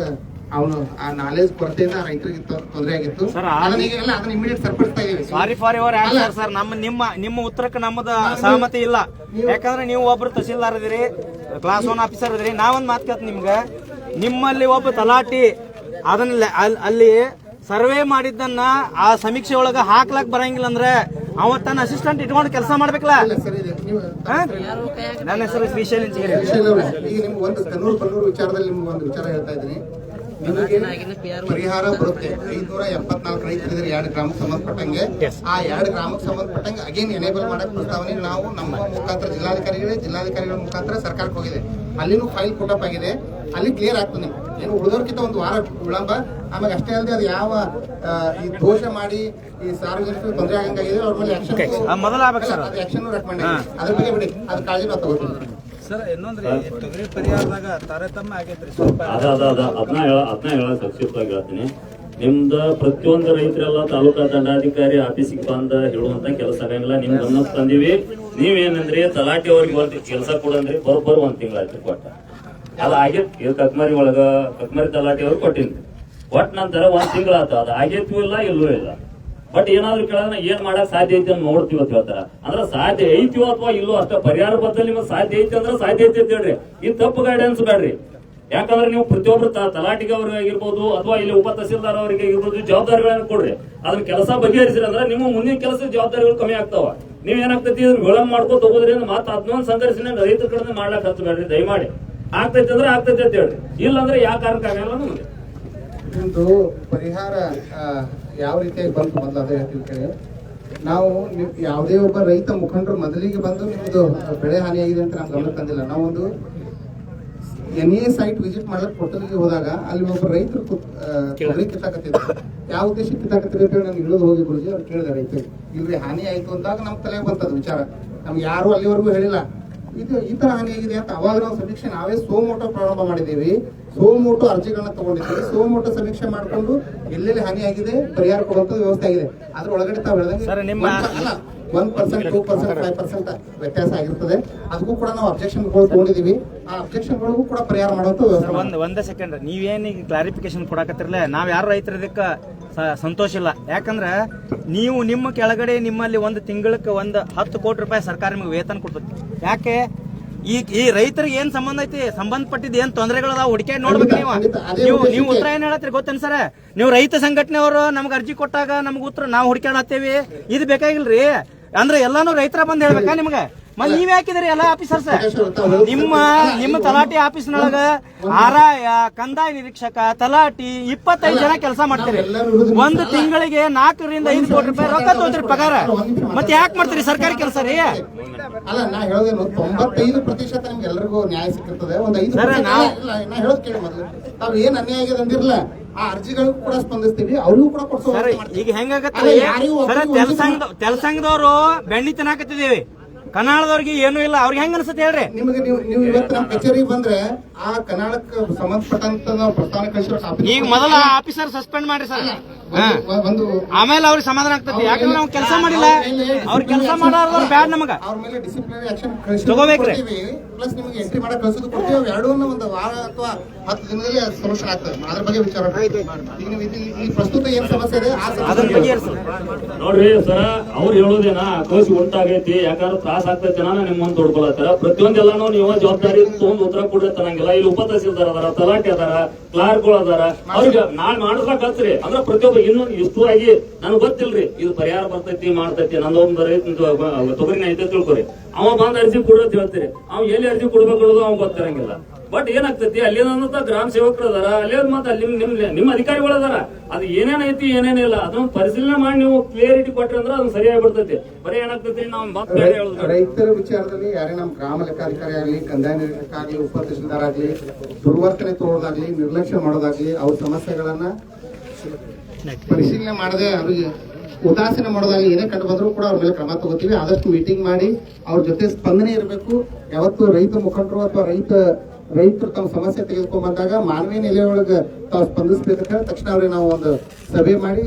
ಅವನು ಆ ನಾಲೆಜ್ ಕೊರತೆಯಿಂದ ರೈತರಿಗೆ ತೊಂದರೆ ಆಗಿತ್ತು. ಅದನ್ನ ಈಗ ಅದನ್ನ ಇಮಿಡಿಯೇಟ್ ಸರಿಪಡಿಸ್ತಾ ಇದೀವಿ. Sorry for your answer sir ನಮ್ಮ ನಿಮ್ಮ ನಿಮ್ಮ ಉತ್ತರಕ್ಕೆ ನಮ್ಮದು ಸಹಮತಿ ಇಲ್ಲ. ಯಾಕಂದ್ರೆ ನೀವು ಒಬ್ರು ತಹಸೀಲ್ದಾರ್ ಇದ್ರಿ ಕ್ಲಾಸ್ ಒನ್ ಆಫೀಸರ್ ಇದ್ರಿ ನಾವೊಂದು ಮಾತು ಕೇಳ್ತೀನಿ ನಿಮ್ಗೆ. ನಿಮ್ಮಲ್ಲಿ ಒಬ್ಬ ತಲಾಟಿ ಅದನ್ನ ಅಲ್ಲಿ ಸರ್ವೆ ಮಾಡಿದ್ದನ್ನ ಆ ಸಮೀಕ್ಷೆ ಒಳಗ ಹಾಕ್ಲಕ್ ಬರಂಗಿಲ್ಲ ಅಂದ್ರೆ ಅವ ತನ್ನ ಅಸಿಸ್ಟೆಂಟ್ ಇಟ್ಕೊಂಡು ಕೆಲಸ ಮಾಡ್ಬೇಕಲ್ಲ? ನನ್ನ ಹೆಸರು ಸ್ಪೆಷಲ್ ಇಂಜಿನಿಯರ್ ಈಗ ನಿಮ್ಗೆ ಒಂದು ಕನ್ನೂರು ಬನ್ನೂರು ವಿಚಾರದಲ್ಲಿ ನಿಮ್ಗೆ ಒಂದು ವಿಚಾರ ಹೇಳ್ತಾ ಇದ್ದೀನಿ. ನಿಮಗೆ ಪರಿಹಾರ ಬರುತ್ತೆ. ಐದ್ನೂರ ಎಪ್ಪತ್ನಾಲ್ಕು ರೈತರಿದ್ರೆ ಎರಡು ಗ್ರಾಮಕ್ಕೆ ಸಂಬಂಧಪಟ್ಟಂಗೆ. ಆ ಎರಡು ಗ್ರಾಮಕ್ಕೆ ಸಂಬಂಧಪಟ್ಟಂಗೆ ಅಗೇನ್ ಎನೇಬಲ್ ಮಾಡಕ್ ಪ್ರಸ್ತಾವನೆ ನಾವು ನಮ್ಮ ಮುಖಾಂತರ ಜಿಲ್ಲಾಧಿಕಾರಿಗಳೇ ಜಿಲ್ಲಾಧಿಕಾರಿಗಳ ಮುಖಾಂತರ ಸರ್ಕಾರಕ್ಕೆ ಹೋಗಿದೆ. ಅಲ್ಲಿನೂ ಫೈಲ್ ಪುಟಪ್ ಆಗಿದೆ. ಅಲ್ಲಿ ಕ್ಲಿಯರ್ ಆಗ್ತದೆ ಏನು ಉಳಿದೋರ್ಕಿಂತ ಒಂದು ವಾರ ವಿಳಂಬ. ಆಮೇಲೆ ಅಷ್ಟೇ ಅಲ್ಲದೆ ಅದು ಯಾವ ಆ, ಈ ದೋಷ ಮಾಡಿ ಈ ಸಾರ್ವಜನಿಕರಿಗೆ ತೊಂದರೆ ಆಗಂಗಾಗಿದೆ ಅವ್ರ ಮೇಲೆ ಆಕ್ಷನ್ ಆ, ಮೊದಲು ಆಗ್ಬೇಕು ಸರ್ ಅದು. ಆಕ್ಷನ್ ರೆಕಮೆಂಡ್ ಅದ್ರ ಬಗ್ಗೆ ಬಿಡಿ. ಅದು ಕಾಳಜಿ ನಾವು ತಗೋತೀವಿ. ಅದ ಅದ ಅದ. ಅದನ್ನ ಹೇಳ ಹೇಳ್ತೀನಿ. ನಿಮ್ದ ಪ್ರತಿಯೊಂದು ರೈತರೆಲ್ಲ ತಾಲೂಕಾ ದಂಡಾಧಿಕಾರಿ ಆಫೀಸಿಗೆ ಬಂದ ಹೇಳುವಂತ ಕೆಲಸ ಆಗಂಗಿಲ್ಲ ನಿಮ್ ಗಮನಕ್ಕೆ ತಂದಿವಿ. ನೀವೇನಂದ್ರಿ, ತಲಾಟಿ ಅವ್ರಿಗೆ ಬರ್ತಿ ಕೆಲಸ ಕೊಡಂದ್ರಿ ಬರೋಬ್ಬರ ಒಂದ್ ತಿಂಗಳಾಯ್ತು ಕೊಟ್ಟ. ಅದ ಆಗಿತ್ತು ಇದು ಕಕ್ಮರಿ ಒಳಗ, ಕಕ್ಮರಿ ತಲಾಟಿ ಅವ್ರಿಗೆ ಕೊಟ್ಟಿನ್ರಿ. ಒಟ್ ನಂತರ ಒಂದ್ ತಿಂಗಳಾತ ಅದ ಆಗೇತು ಇಲ್ಲ, ಇಲ್ಲೂ ಇಲ್ಲ. ಬಟ್ ಏನಾದ್ರು ಕೇಳೋಣ ಏನ್ ಮಾಡಕ್ ಸಾಧ್ಯ ಐತಿ ಅಂತ ನೋಡ್ತೀವಿ ಅಂತ ಹೇಳ್ತಾರ. ಅಂದ್ರೆ ಸಾಧ್ಯ ಐತಿವೋ ಅಥವಾ ಇಲ್ಲೋ ಅಷ್ಟ ಪರಿಹಾರ ಬದ್ದಲ್ಲಿ ನಿಮಗೆ ಸಾಧ್ಯ ಐತಿ ಅಂದ್ರೆ ಸಾಧ್ಯ ಐತಿ ಅಂತ ಹೇಳ್ರಿ. ಇದು ತಪ್ಪು ಗೈಡೆನ್ಸ್ ಬೇಡ್ರಿ. ಯಾಕಂದ್ರೆ ನೀವು ಪ್ರತಿಯೊಬ್ರು ತಲಾಟಿಗೆ ಅವ್ರಿಗೆ ಆಗಿರ್ಬೋದು ಅಥವಾ ಇಲ್ಲಿ ಉಪ ತಹಸೀಲ್ದಾರ್ ಅವರಿಗೆ ಆಗಿರ್ಬೋದು ಜವಾಬ್ದಾರಿಗಳನ್ನ ಕೊಡ್ರಿ. ಅದನ್ನ ಕೆಲಸ ಬಗೆಹರಿಸಿರಿ ಅಂದ್ರೆ ನಿಮ್ಮ ಮುಂದಿನ ಕೆಲಸ ಜವಾಬ್ದಾರಿಗಳು ಕಮ್ಮಿ ಆಗ್ತಾವ. ನೀವ್ ಏನಾಗ್ತೈತಿ ಇದನ್ನ ವಿಳಂಬ ಮಾಡ್ಕೊಂಡು ತಗೋದ್ರಿಂದ ಮತ್ತೆ ಅದನ್ನೊಂದು ಸಂಘರ್ಷಣೆ ರೈತರ ಕಡೆ ಮಾಡ್ಲಾಕ್ ಬೇಡ್ರಿ. ದಯಮಾಡಿ. ಆಗ್ತೈತಿ ಅಂದ್ರೆ ಆಗ್ತೈತಿ ಅಂತ ಹೇಳ್ರಿ. ಇಲ್ಲ ಅಂದ್ರೆ ಯಾವ ಕಾರಣಕ್ಕಾಗಲ್ಲ ನಮ್ಗೆ. ಪರಿಹಾರ ಯಾವ ರೀತಿಯಾಗಿ ಬಂತು ಮೊದಲು ಅದೇ ಹೇಳ್ತೀವಿ ಕೇಳಿ. ನಾವು ನೀವು ಯಾವುದೇ ಒಬ್ಬ ರೈತ ಮುಖಂಡರು ಮೊದಲಿಗೆ ಬಂದು ನಿಮ್ಮದು ಬೆಳೆ ಹಾನಿಯಾಗಿದೆ ಅಂತ ನಾವು ಗಮನ ತಂದಿಲ್ಲ. ನಾವೊಂದು ಎ ಸೈಟ್ ವಿಸಿಟ್ ಮಾಡ್ಲಿಕ್ಕೆ ಪೋರ್ಟಲ್ಗೆ ಹೋದಾಗ ಅಲ್ಲಿ ಒಬ್ಬ ರೈತರು ತೊಗರಿ ಕಿತ್ತಾಕತ್ತಿದ್ರು. ಯಾವ ಉದ್ದೇಶಕ್ಕೆ ಕಿತ್ತಾಕತ್ತೀರಿ ಅಂತ ಹೇಳಿ ನಾನು ಇಳಿದು ಹೋಗಿ ಗುರುಜಿ ಅವ್ರು ಕೇಳಿದೆ ರೈತರು ಇಲ್ರಿ ಹಾನಿ ಆಯ್ತು ಅಂದಾಗ ನಮ್ಮ ತಲೆಗೆ ಬಂತದ ವಿಚಾರ. ನಮ್ಗೆ ಯಾರು ಅಲ್ಲಿವರೆಗೂ ಹೇಳಿಲ್ಲ. ಇದು ಈ ತರ ಹಾನಿಯಾಗಿದೆ ಅಂತ ಅವಾಗ ನಾವು ಸಮೀಕ್ಷೆ ನಾವೇ ಸೋಮೋಟೋ ಪ್ರಾರಂಭ ಮಾಡಿದ್ದೀವಿ. ಸೋಮೋಟೋ ಅರ್ಜಿಗಳನ್ನ ತಗೊಂಡಿದ್ದೀವಿ. ಸೋಮೋಟೋ ಸಮೀಕ್ಷೆ ಮಾಡಿಕೊಂಡು ಎಲ್ಲೆಲ್ಲಿ ಹಾನಿಯಾಗಿದೆ ಪರಿಹಾರ ಕೊಡುವಂತ ವ್ಯವಸ್ಥೆ ಆಗಿದೆ. ಅದ್ರ ಒಳಗಡೆ ತಾವು ಹೇಳ್ದಂಗೆ one percent two percent five percent ವ್ಯತ್ಯಾಸ ಆಗಿರ್ತದೆ. ಅದಕ್ಕೂ ಕೂಡ ನಾವು ಅಬ್ಜೆಕ್ಷನ್ಗಳು ತಗೊಂಡಿದ್ದೀವಿ ಆ ಅಬ್ಜೆಕ್ಷನ್ಗಳಿಗೂ ಕೂಡ ಪರಿಹಾರ ಮಾಡೋದು ಒಂದು ಒಂದ್ ಸೆಕೆಂಡ್ ನೀವೇನ್ ಈಗ ಕ್ಲಾರಿಫಿಕೇಶನ್ ಕೊಡಕತ್ತಿರಲ್ಲ ನಾವ್ ಯಾರು ರೈತರ ಇದಕ್ಕ ಸಂತೋಷ ಇಲ್ಲ. ಯಾಕಂದ್ರ ನೀವು ನಿಮ್ಮ ಕೆಳಗಡೆ ನಿಮ್ಮಲ್ಲಿ ಒಂದು ತಿಂಗಳಕ್ಕೆ ಒಂದು ಹತ್ತು ಕೋಟಿ ರೂಪಾಯಿ ಸರ್ಕಾರ ನಿಮಗೆ ವೇತನ ಕೊಡ್ತದೆ. ಯಾಕೆ? ಈ ಈ ರೈತರಿಗೆ ಏನ್ ಸಂಬಂಧ ಐತಿ? ಸಂಬಂಧಪಟ್ಟಿದ್ದು ಏನ್ ತೊಂದರೆಗಳದಾವ? ಹುಡುಕ್ಯಾಡ್ ನೋಡ್ಬೇಕು ನೀವು. ನೀವು ನೀವು ಉತ್ತರ ಏನ್ ಹೇಳತ್ತೀರಿ ಗೊತ್ತೇನ್ ಸರ್? ನೀವು ರೈತ ಸಂಘಟನೆಯವರು ನಮ್ಗೆ ಅರ್ಜಿ ಕೊಟ್ಟಾಗ ನಮ್ಗೆ ಉತ್ತರ ನಾವು ಹುಡುಕ್ಯಾಡತ್ತೇವಿ ಇದು ಬೇಕಾಗಿಲ್ರಿ? ಅಂದ್ರೆ ಎಲ್ಲಾನು ರೈತರ ಬಂದ್ ಹೇಳ್ಬೇಕಾ ನಿಮ್ಗೆ? ಮತ್ತೆ ನೀವ್ ಯಾಕಿದ್ರಿ ಎಲ್ಲಾ ಆಫೀಸರ್ಸ್? ನಿಮ್ಮ ನಿಮ್ಮ ತಲಾಟಿ ಆಫೀಸ್ನೊಳಗ ಆರಾಯ ಕಂದಾಯ ನಿರೀಕ್ಷಕ ತಲಾಟಿ ಇಪ್ಪತ್ತೈದು ಜನ ಕೆಲಸ ಮಾಡ್ತೀರಿ. ಒಂದು ತಿಂಗಳಿಗೆ ನಾಲ್ಕರಿಂದ ಐದು ಕೋಟಿ ರೂಪಾಯಿ ರೊಕ್ಕ ತಗೋತೀರಿ ಪಗಾರ. ಮತ್ತೆ ಯಾಕೆ ಮಾಡ್ತೀರಿ ಸರ್ಕಾರಿ ಕೆಲಸ ರೀ? ಅಲ್ಲ ನಾ ಹೇಳೋದೇನು ತೊಂಬತ್ತೈದು ಪ್ರತಿಶತ ನಿಮ್ಗೆ ಎಲ್ರಿಗೂ ನ್ಯಾಯ ಸಿಕ್ಕಿರ್ತದೆ. ಒಂದು ಐದು ನಾ ಹೇಳೋದ್ ಕೇಳಿ ಮೊದಲು. ತಾವ್ ಏನ್ ಅನ್ಯಾಯ ಆಗಿದೆ ಅಂದಿರಲ್ಲ ಆ ಅರ್ಜಿಗಳಿಗೂ ಕೂಡ ಸ್ಪಂದಿಸ್ತೀವಿ ಅವ್ರಿಗೂ ಕೂಡ ಕೊಡ್ಸೋ. ಈಗ ಹೆಂಗಾಗತ್ತೆ ತೆಲಸಂಗದವರು ಬೆಣ್ಣಿ ತಿನ್ನಾಕತ್ತಿದೀವಿ ಕನ್ನಡದವ್ರಿಗೆ ಏನು ಇಲ್ಲ. ಅವ್ರಿಗೆ ಹೆಂಗ ಅನ್ಸುತ್ತೆ ಹೇಳ್ರಿ? ನಿಮಗೆ ನೀವು ನೀವು ಇವತ್ತು ನಮ್ಮ ಕಚೇರಿಗೆ ಬಂದ್ರೆ ಆ ಕನ್ನಡಕ್ಕೆ ಸಂಬಂಧಪಟ್ಟಂತ ನಾವು ಪ್ರಸ್ತಾವ ಕಳಿಸಿರೋ ಈಗ ಮೊದಲ ಆಫೀಸರ್ ಸಸ್ಪೆಂಡ್ ಮಾಡ್ರಿ ಸರ್. ಒಂದು- ಒಂದು ಆಮೇಲೆ ಅವ್ರಿಗೆ ಸಮಾಧಾನ ಆಗ್ತದೆ ಯಾಕಂದ್ರೆ ನಾವು ಕೆಲಸ ಮಾಡಿಲ್ಲ. ಅವ್ರ ಕೆಲಸ ಮಾಡೋರು ಬ್ಯಾಡ್ ನಮಗ. ಅವ್ರ ಮೇಲೆ ಡಿಸಿಪ್ಲಿನರಿ ಆಕ್ಷನ್ ತಗೋಬೇಕ್ರಿ. ಪ್ಲಸ್ ನಿಮಗೆ ಎಂಟ್ರಿ ಮಾಡಕ್ ಕಳಿಸೋದು ಕೊಡ್ತೀವಿ. ಅವು ಎರಡೂ ಒಂದು ವಾರ ಅಥವಾ ಹತ್ತು ದಿನದಲ್ಲಿ ಸೊಲ್ಯೂಷನ್ ಆಗ್ತದೆ. ಅದ್ರ ಬಗ್ಗೆ ವಿಚಾರ ಮಾಡಿ. ಈಗ ನೀವು ಇದು- ಈ ಪ್ರಸ್ತುತ ಏನ್ ಸಮಸ್ಯೆ ಇದೆ ಆ ಸಮಸ್ಯೆ. ನೋಡ್ರಿ ಸರ ಅವ್ರು ಹೇಳೋದೇನ ಕೋಸಿ ಉಂಟಾಗೈತಿ. ಯಾಕಂದ್ರೆ ತ್ರಾಸ ಆಗ್ತೈತಿ ನಾನು ನಿಮ್ ಮುಂದೆ ತೊಡ್ಕೊಳತ್ತಾರ? ಪ್ರತಿಯೊಂದೆಲ್ಲಾನು ನೀವು ಜವಾಬ್ದಾರಿ ತಗೊಂಡ್ ಉತ್ತರ ಕೊಡ್ರಿ ತನಂಗಿಲ್ಲ ಇಲ್ಲಿ ಉಪ ತಹಸೀಲ್ದಾರ್ ಅದಾರ ತಲಾಟಿ ಅದಾರ ಕ್ಲಾರ್ಕ್ಗಳು ಅದಾರ. ಅವ್ರಿಗೆ ನಾಳೆ ಮಾಡಿಸ್ಲಾಕ್ ಹಚ್ರಿ ಅಂದ್ರೆ ಪ್ರತಿಯೊಬ್ಬ ಇನ್ನೊಂದು ಇಷ್ಟು ಆಗಿ ನನಗೆ ಗೊತ್ತಿಲ್ರಿ. ಇದು ಪರಿಹಾರ ಬರ್ತೈತಿ ಮಾಡ್ತೈತಿ ನಂದೊಂದು ರೈತ ತೊಗರಿನ ಐತೆ ತಿಳ್ಕೊರಿ. ಅವ ಬಂದ್ ಅರ್ಜಿ ಕೊಡು ಅಂತ ಹೇಳ್ತೀರಿ. ಅವ್ ಎಲ್ಲಿ ಅರ್ಜಿ ಕೊಡ್ಬೇಕು ಅನ್ನೋದು ಅವ್ನ್ ಗೊತ್ತಿರಂಗಿಲ್ಲ. ಬಟ್ ಏನಾಗ್ತೈತಿ? ಅಲ್ಲಿ ಗ್ರಾಮ ಸೇವಕರು ಅದಾರ. ಅಲ್ಲಿ ಮತ್ತೆ ಅಲ್ಲಿ ನಿಮ್ ನಿಮ್ ಅಧಿಕಾರಿಗಳು ಅದಾರ. ಅದು ಏನೇನೈತಿ ಏನೇನಿಲ್ಲ ಅದನ್ನ ಪರಿಶೀಲನೆ ಮಾಡಿ ನೀವು ಕ್ಲಿಯರಿಟಿ ಕೊಟ್ರಿ ಅಂದ್ರೆ ಅದನ್ನ ಸರಿಯಾಗಿ ಬಿಡ್ತೈತಿ. ಬರೀ ಏನಾಗ್ತೈತಿ ನಾವು ಮತ್ತೆ. ರೈತರ ವಿಚಾರದಲ್ಲಿ ಯಾರೇ ನಮ್ಮ ಗ್ರಾಮ ಲೆಕ್ಕಾಧಿಕಾರಿ ಆಗಲಿ, ಕಂದಾಯ ನಿರೀಕ್ಷಕ ಆಗಲಿ ಆಗಲಿ ದುರ್ವರ್ತನೆ ತೋರೋದಾಗ್ಲಿ, ನಿರ್ಲಕ್ಷ್ಯ ಮಾಡೋದಾಗ್ಲಿ, ಅವ್ರ ಸಮಸ್ಯೆಗಳನ್ನ ಪರಿಶೀಲನೆ ಮಾಡದೆ ಅವ್ರಿಗೆ ಉದಾಸೀನ ಮಾಡೋದಾಗ್ಲಿ, ಏನೇ ಕಂಡು ಬಂದರೂ ಕೂಡ ಅವ್ರ ಮೇಲೆ ಕ್ರಮ ತಗೋತೀವಿ. ಆದಷ್ಟು ಮೀಟಿಂಗ್ ಮಾಡಿ ಅವ್ರ ಜೊತೆ ಸ್ಪಂದನೆ ಇರಬೇಕು. ಯಾವತ್ತು ರೈತ ಮುಖಂಡರು ಅಥವಾ ರೈತ ರೈತರು ತಮ್ಮ ಸಮಸ್ಯೆ ತೆಗೆದುಕೊಂಡ್ ಬಂದಾಗ ಮಾನವೀಯ ನೆಲೆಯೊಳಗೆ ತಾವು ಸ್ಪಂದಿಸ್ಬೇಕಂತ ತಕ್ಷಣ ಅವ್ರಿಗೆ ನಾವು ಒಂದು ಸಭೆ ಮಾಡಿ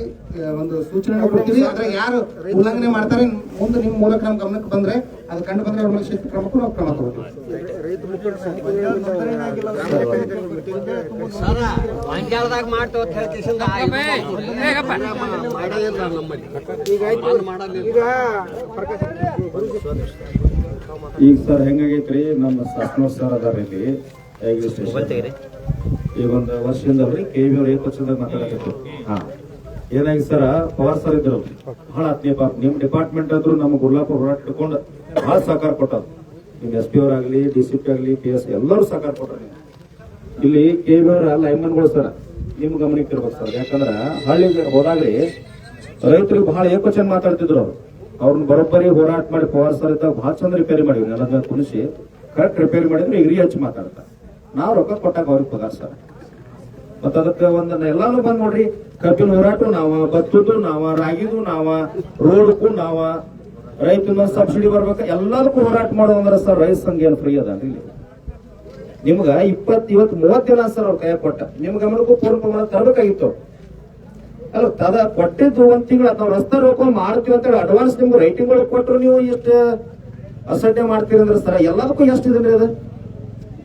ಒಂದು ಸೂಚನೆ ಕೊಡ್ತೀವಿ ಆದ್ರೆ ಯಾರು ಉಲ್ಲಂಘನೆ ಮಾಡ್ತಾರೆ ಮುಂದೆ ನಿಮ್ಮ ಮೂಲಕ ನಮ್ಮ ಗಮನಕ್ಕೆ ಬಂದ್ರೆ ಅದು ಕಂಡು ಬಂದ್ರೆ ಅವ್ರ ಮೇಲೆ ಶಿಸ್ತು ಕ್ರಮಕ್ಕೂ ನಾವು ಕ್ರಮ ಈಗ ಸರ್ ಹೆಂಗಾಗೈತ್ರಿ? ನಮ್ಮ ಶಾಸನೋರ್ ಸರ್ ಅದಾರ ಇಲ್ಲಿ ಈಗ ಒಂದು ವರ್ಷದಿಂದ ಕೆ ಬಿ ಅವ್ರು ಏಕ ವರ್ಷದಿಂದ ಮಾತಾಡಕತ್ತು ಹಾ. ಏನಾಗಿ ಸರ್? ಪವಾರ್ ಸರ್ ಇದ್ರು. ಬಹಳ ಆತ್ಮೀಯ ಪಾಪ ನಿಮ್ ಡಿಪಾರ್ಟ್ಮೆಂಟ್ ಆದ್ರೂ ನಮ್ಮ ಗುರ್ಲಾಪುರ ಹೋರಾಟ ಇಟ್ಕೊಂಡು ಬಹಳ ಸಹಕಾರ ಕೊಟ್ಟರು ನಿಮ್ ಎಸ್ ಪಿ ಅವರಾಗ್ಲಿ ಡಿ ಸಿ ಪಿ ಆಗಲಿ ಪಿ ಎಸ್ ಎಲ್ಲರೂ ಸಹಕಾರ ಕೊಟ್ಟರು ಇಲ್ಲಿ ಕೆ ಬಿ ಅವರ ಲೈನ್ಮನ್ಗಳು ಸರ್, ನಿಮ್ ಗಮನಕ್ಕೆ ಇರ್ಬೇಕು ಸರ್. ಯಾಕಂದ್ರ ಹಳ್ಳಿಗೆ ಹೋದಾಗ್ಲಿ ರೈತರಿಗೆ ಬಹಳ ಏಕವಚನ ಮಾತಾಡ್ತಿದ್ರು ಅವ್ರು. ಅವ್ರನ್ನ ಬರೋಬ್ಬರಿ ಹೋರಾಟ ಮಾಡಿ ಪವಾರ್ ಸರ್ ಇದ್ದಾಗ ಬಹಳ ಚಂದ ರಿಪೇರಿ ಮಾಡಿವಿ ನೆಲದ ಕುಣಿಸಿ ಕರೆಕ್ಟ್ ರಿಪೇರಿ ಮಾಡಿದ್ರೆ ಇರಿ ಹಚ್ಚಿ ಮಾತಾಡ್ತಾರೆ. ನಾವು ರೊಕ್ಕ ಕೊಟ್ಟಾಗ ಅವ್ರಿಗೆ ಪಗಾರ ಸರ್. ಮತ್ತ ಅದಕ್ಕೆ ಒಂದನ್ನ ಎಲ್ಲಾನು ಬಂದ್ ನೋಡ್ರಿ. ಕಬ್ಬಿನ ಹೋರಾಟ ನಾವ ಭತ್ತದ್ದು ನಾವ ರಾಗಿದು ನಾವ, ರೋಡ್ಕು ನಾವ, ರೈತನ ಸಬ್ಸಿಡಿ ಬರ್ಬೇಕು, ಎಲ್ಲದಕ್ಕೂ ಹೋರಾಟ ಮಾಡೋದಂದ್ರ ಸರ್ ರೈತ ಸಂಘ ಏನ್ ಫ್ರೀ ಅದ ನಿಮ್ಗ ಇಪ್ಪತ್ ಇವತ್ ಮೂವತ್ ದಿನ ಸರ್ ಅವ್ರ ಕೈ ಕೊಟ್ಟ. ನಿಮ್ ಗಮನಕ್ಕೂ ಪೂರ್ಣ ಪ್ರಮಾಣ ತರಬೇಕಾಗಿತ್ತು. ಅಲ್ಲ ತದ ಕೊಟ್ಟಿದ್ದು ಒಂದ್ ತಿಂಗಳ ನಾವು ರಸ್ತೆ ರೋಕೋ ಮಾಡ್ತೀವಿ ಅಂತ ಹೇಳಿ ಅಡ್ವಾನ್ಸ್ ನಿಮ್ಗೆ ರೈಟಿಂಗ್ ಕೊಟ್ಟರು ನೀವು ಎಷ್ಟು ಅಸಡ್ಡೆ ಮಾಡ್ತೀರಿ ಅಂದ್ರೆ ಸರ್ ಎಲ್ಲದಕ್ಕೂ ಎಷ್ಟು ಇದೆ ಅದು?